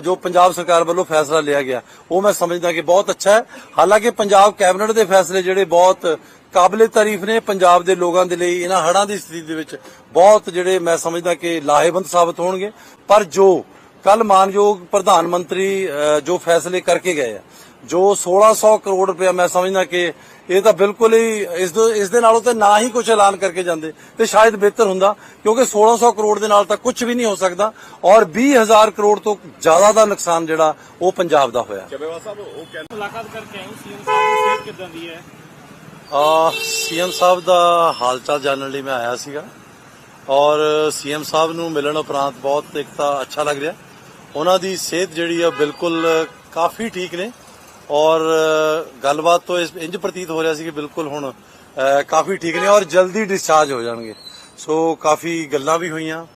A: ਜੋ ਪੰਜਾਬ ਸਰਕਾਰ ਵੱਲੋਂ ਫੈਸਲਾ ਲਿਆ ਗਿਆ, ਉਹ ਮੈਂ ਸਮਝਦਾ ਕਿ ਬਹੁਤ ਅੱਛਾ ਹੈ। ਹਾਲਾਂਕਿ ਪੰਜਾਬ ਕੈਬਨਿਟ ਦੇ ਫੈਸਲੇ ਜਿਹੜੇ ਬਹੁਤ ਕਾਬਲੇ ਤਾਰੀਫ ਨੇ, ਪੰਜਾਬ ਦੇ ਲੋਕਾਂ ਦੇ ਲਈ ਇਹਨਾਂ ਹੜਾਂ ਦੀ ਸਥਿਤੀ ਦੇ ਵਿੱਚ ਬਹੁਤ ਜਿਹੜੇ ਮੈਂ ਸਮਝਦਾ ਕਿ ਲਾਹੇਵੰਦ ਸਾਬਤ ਹੋਣਗੇ। ਪਰ ਜੋ ਕੱਲ ਮਾਨਯੋਗ ਪ੍ਰਧਾਨ ਮੰਤਰੀ ਜੋ ਫੈਸਲੇ ਕਰਕੇ ਗਏ ਆ ਜੋ 1600 ਕਰੋੜ ਰੁਪਏ ਮੈਂ ਸਮਝਦਾ ਕਿ ਇਹ ਤਾਂ ਬਿਲਕੁਲ ਹੀ ਇਸ ਇਸ ਦੇ ਨਾਲੋਂ ਤੇ ਨਾ ਹੀ ਕੁਝ ਐਲਾਨ ਕਰਕੇ ਜਾਂਦੇ ਤੇ ਸ਼ਾਇਦ ਬਿਹਤਰ ਹੁੰਦਾ ਕਿਉਂਕਿ 1600 ਕਰੋੜ ਦੇ ਨਾਲ ਤਾਂ ਕੁਝ ਵੀ ਨਹੀਂ ਹੋ ਸਕਦਾ ਔਰ 20000 ਕਰੋੜ ਤੋਂ ਜ਼ਿਆਦਾ ਦਾ ਨੁਕਸਾਨ ਜਿਹੜਾ ਉਹ ਪੰਜਾਬ ਦਾ ਹੋਇਆ।
C: ਚੱਬੇਵਾਲ ਸਾਹਿਬ ਉਹ ਕਹਿੰਦੇ
B: ਮੁਲਾਕਾਤ ਕਰਕੇ ਆਏ ਸੀਐਮ ਸਾਹਿਬ ਦੀ ਸਿਹਤ ਕਿਦਾਂ ਦੀ ਹੈ?
A: ਆ ਸੀਐਮ ਸਾਹਿਬ ਦਾ ਹਾਲਚਾਲ ਜਾਣਨ ਲਈ ਮੈਂ ਆਇਆ ਸੀਗਾ ਔਰ ਸੀਐਮ ਸਾਹਿਬ ਨੂੰ ਮਿਲਣ ਉਪਰੰਤ ਬਹੁਤ ਇੱਕ ਤਾਂ ਅੱਛਾ ਲੱਗ ਰਿਹਾ। ਉਹਨਾਂ ਦੀ ਸਿਹਤ ਜਿਹੜੀ ਆ ਬਿਲਕੁਲ ਕਾਫੀ ਠੀਕ ਨੇ। ਔਰ ਗੱਲਬਾਤ ਤੋਂ ਇਸ ਇੰਜ ਪ੍ਰਤੀਤ ਹੋ ਰਿਹਾ ਸੀ ਕਿ ਬਿਲਕੁਲ ਹੁਣ ਕਾਫੀ ਠੀਕ ਨੇ ਔਰ ਜਲਦੀ ਡਿਸਚਾਰਜ ਹੋ ਜਾਣਗੇ। ਸੋ ਕਾਫੀ ਗੱਲਾਂ ਵੀ ਹੋਈਆਂ।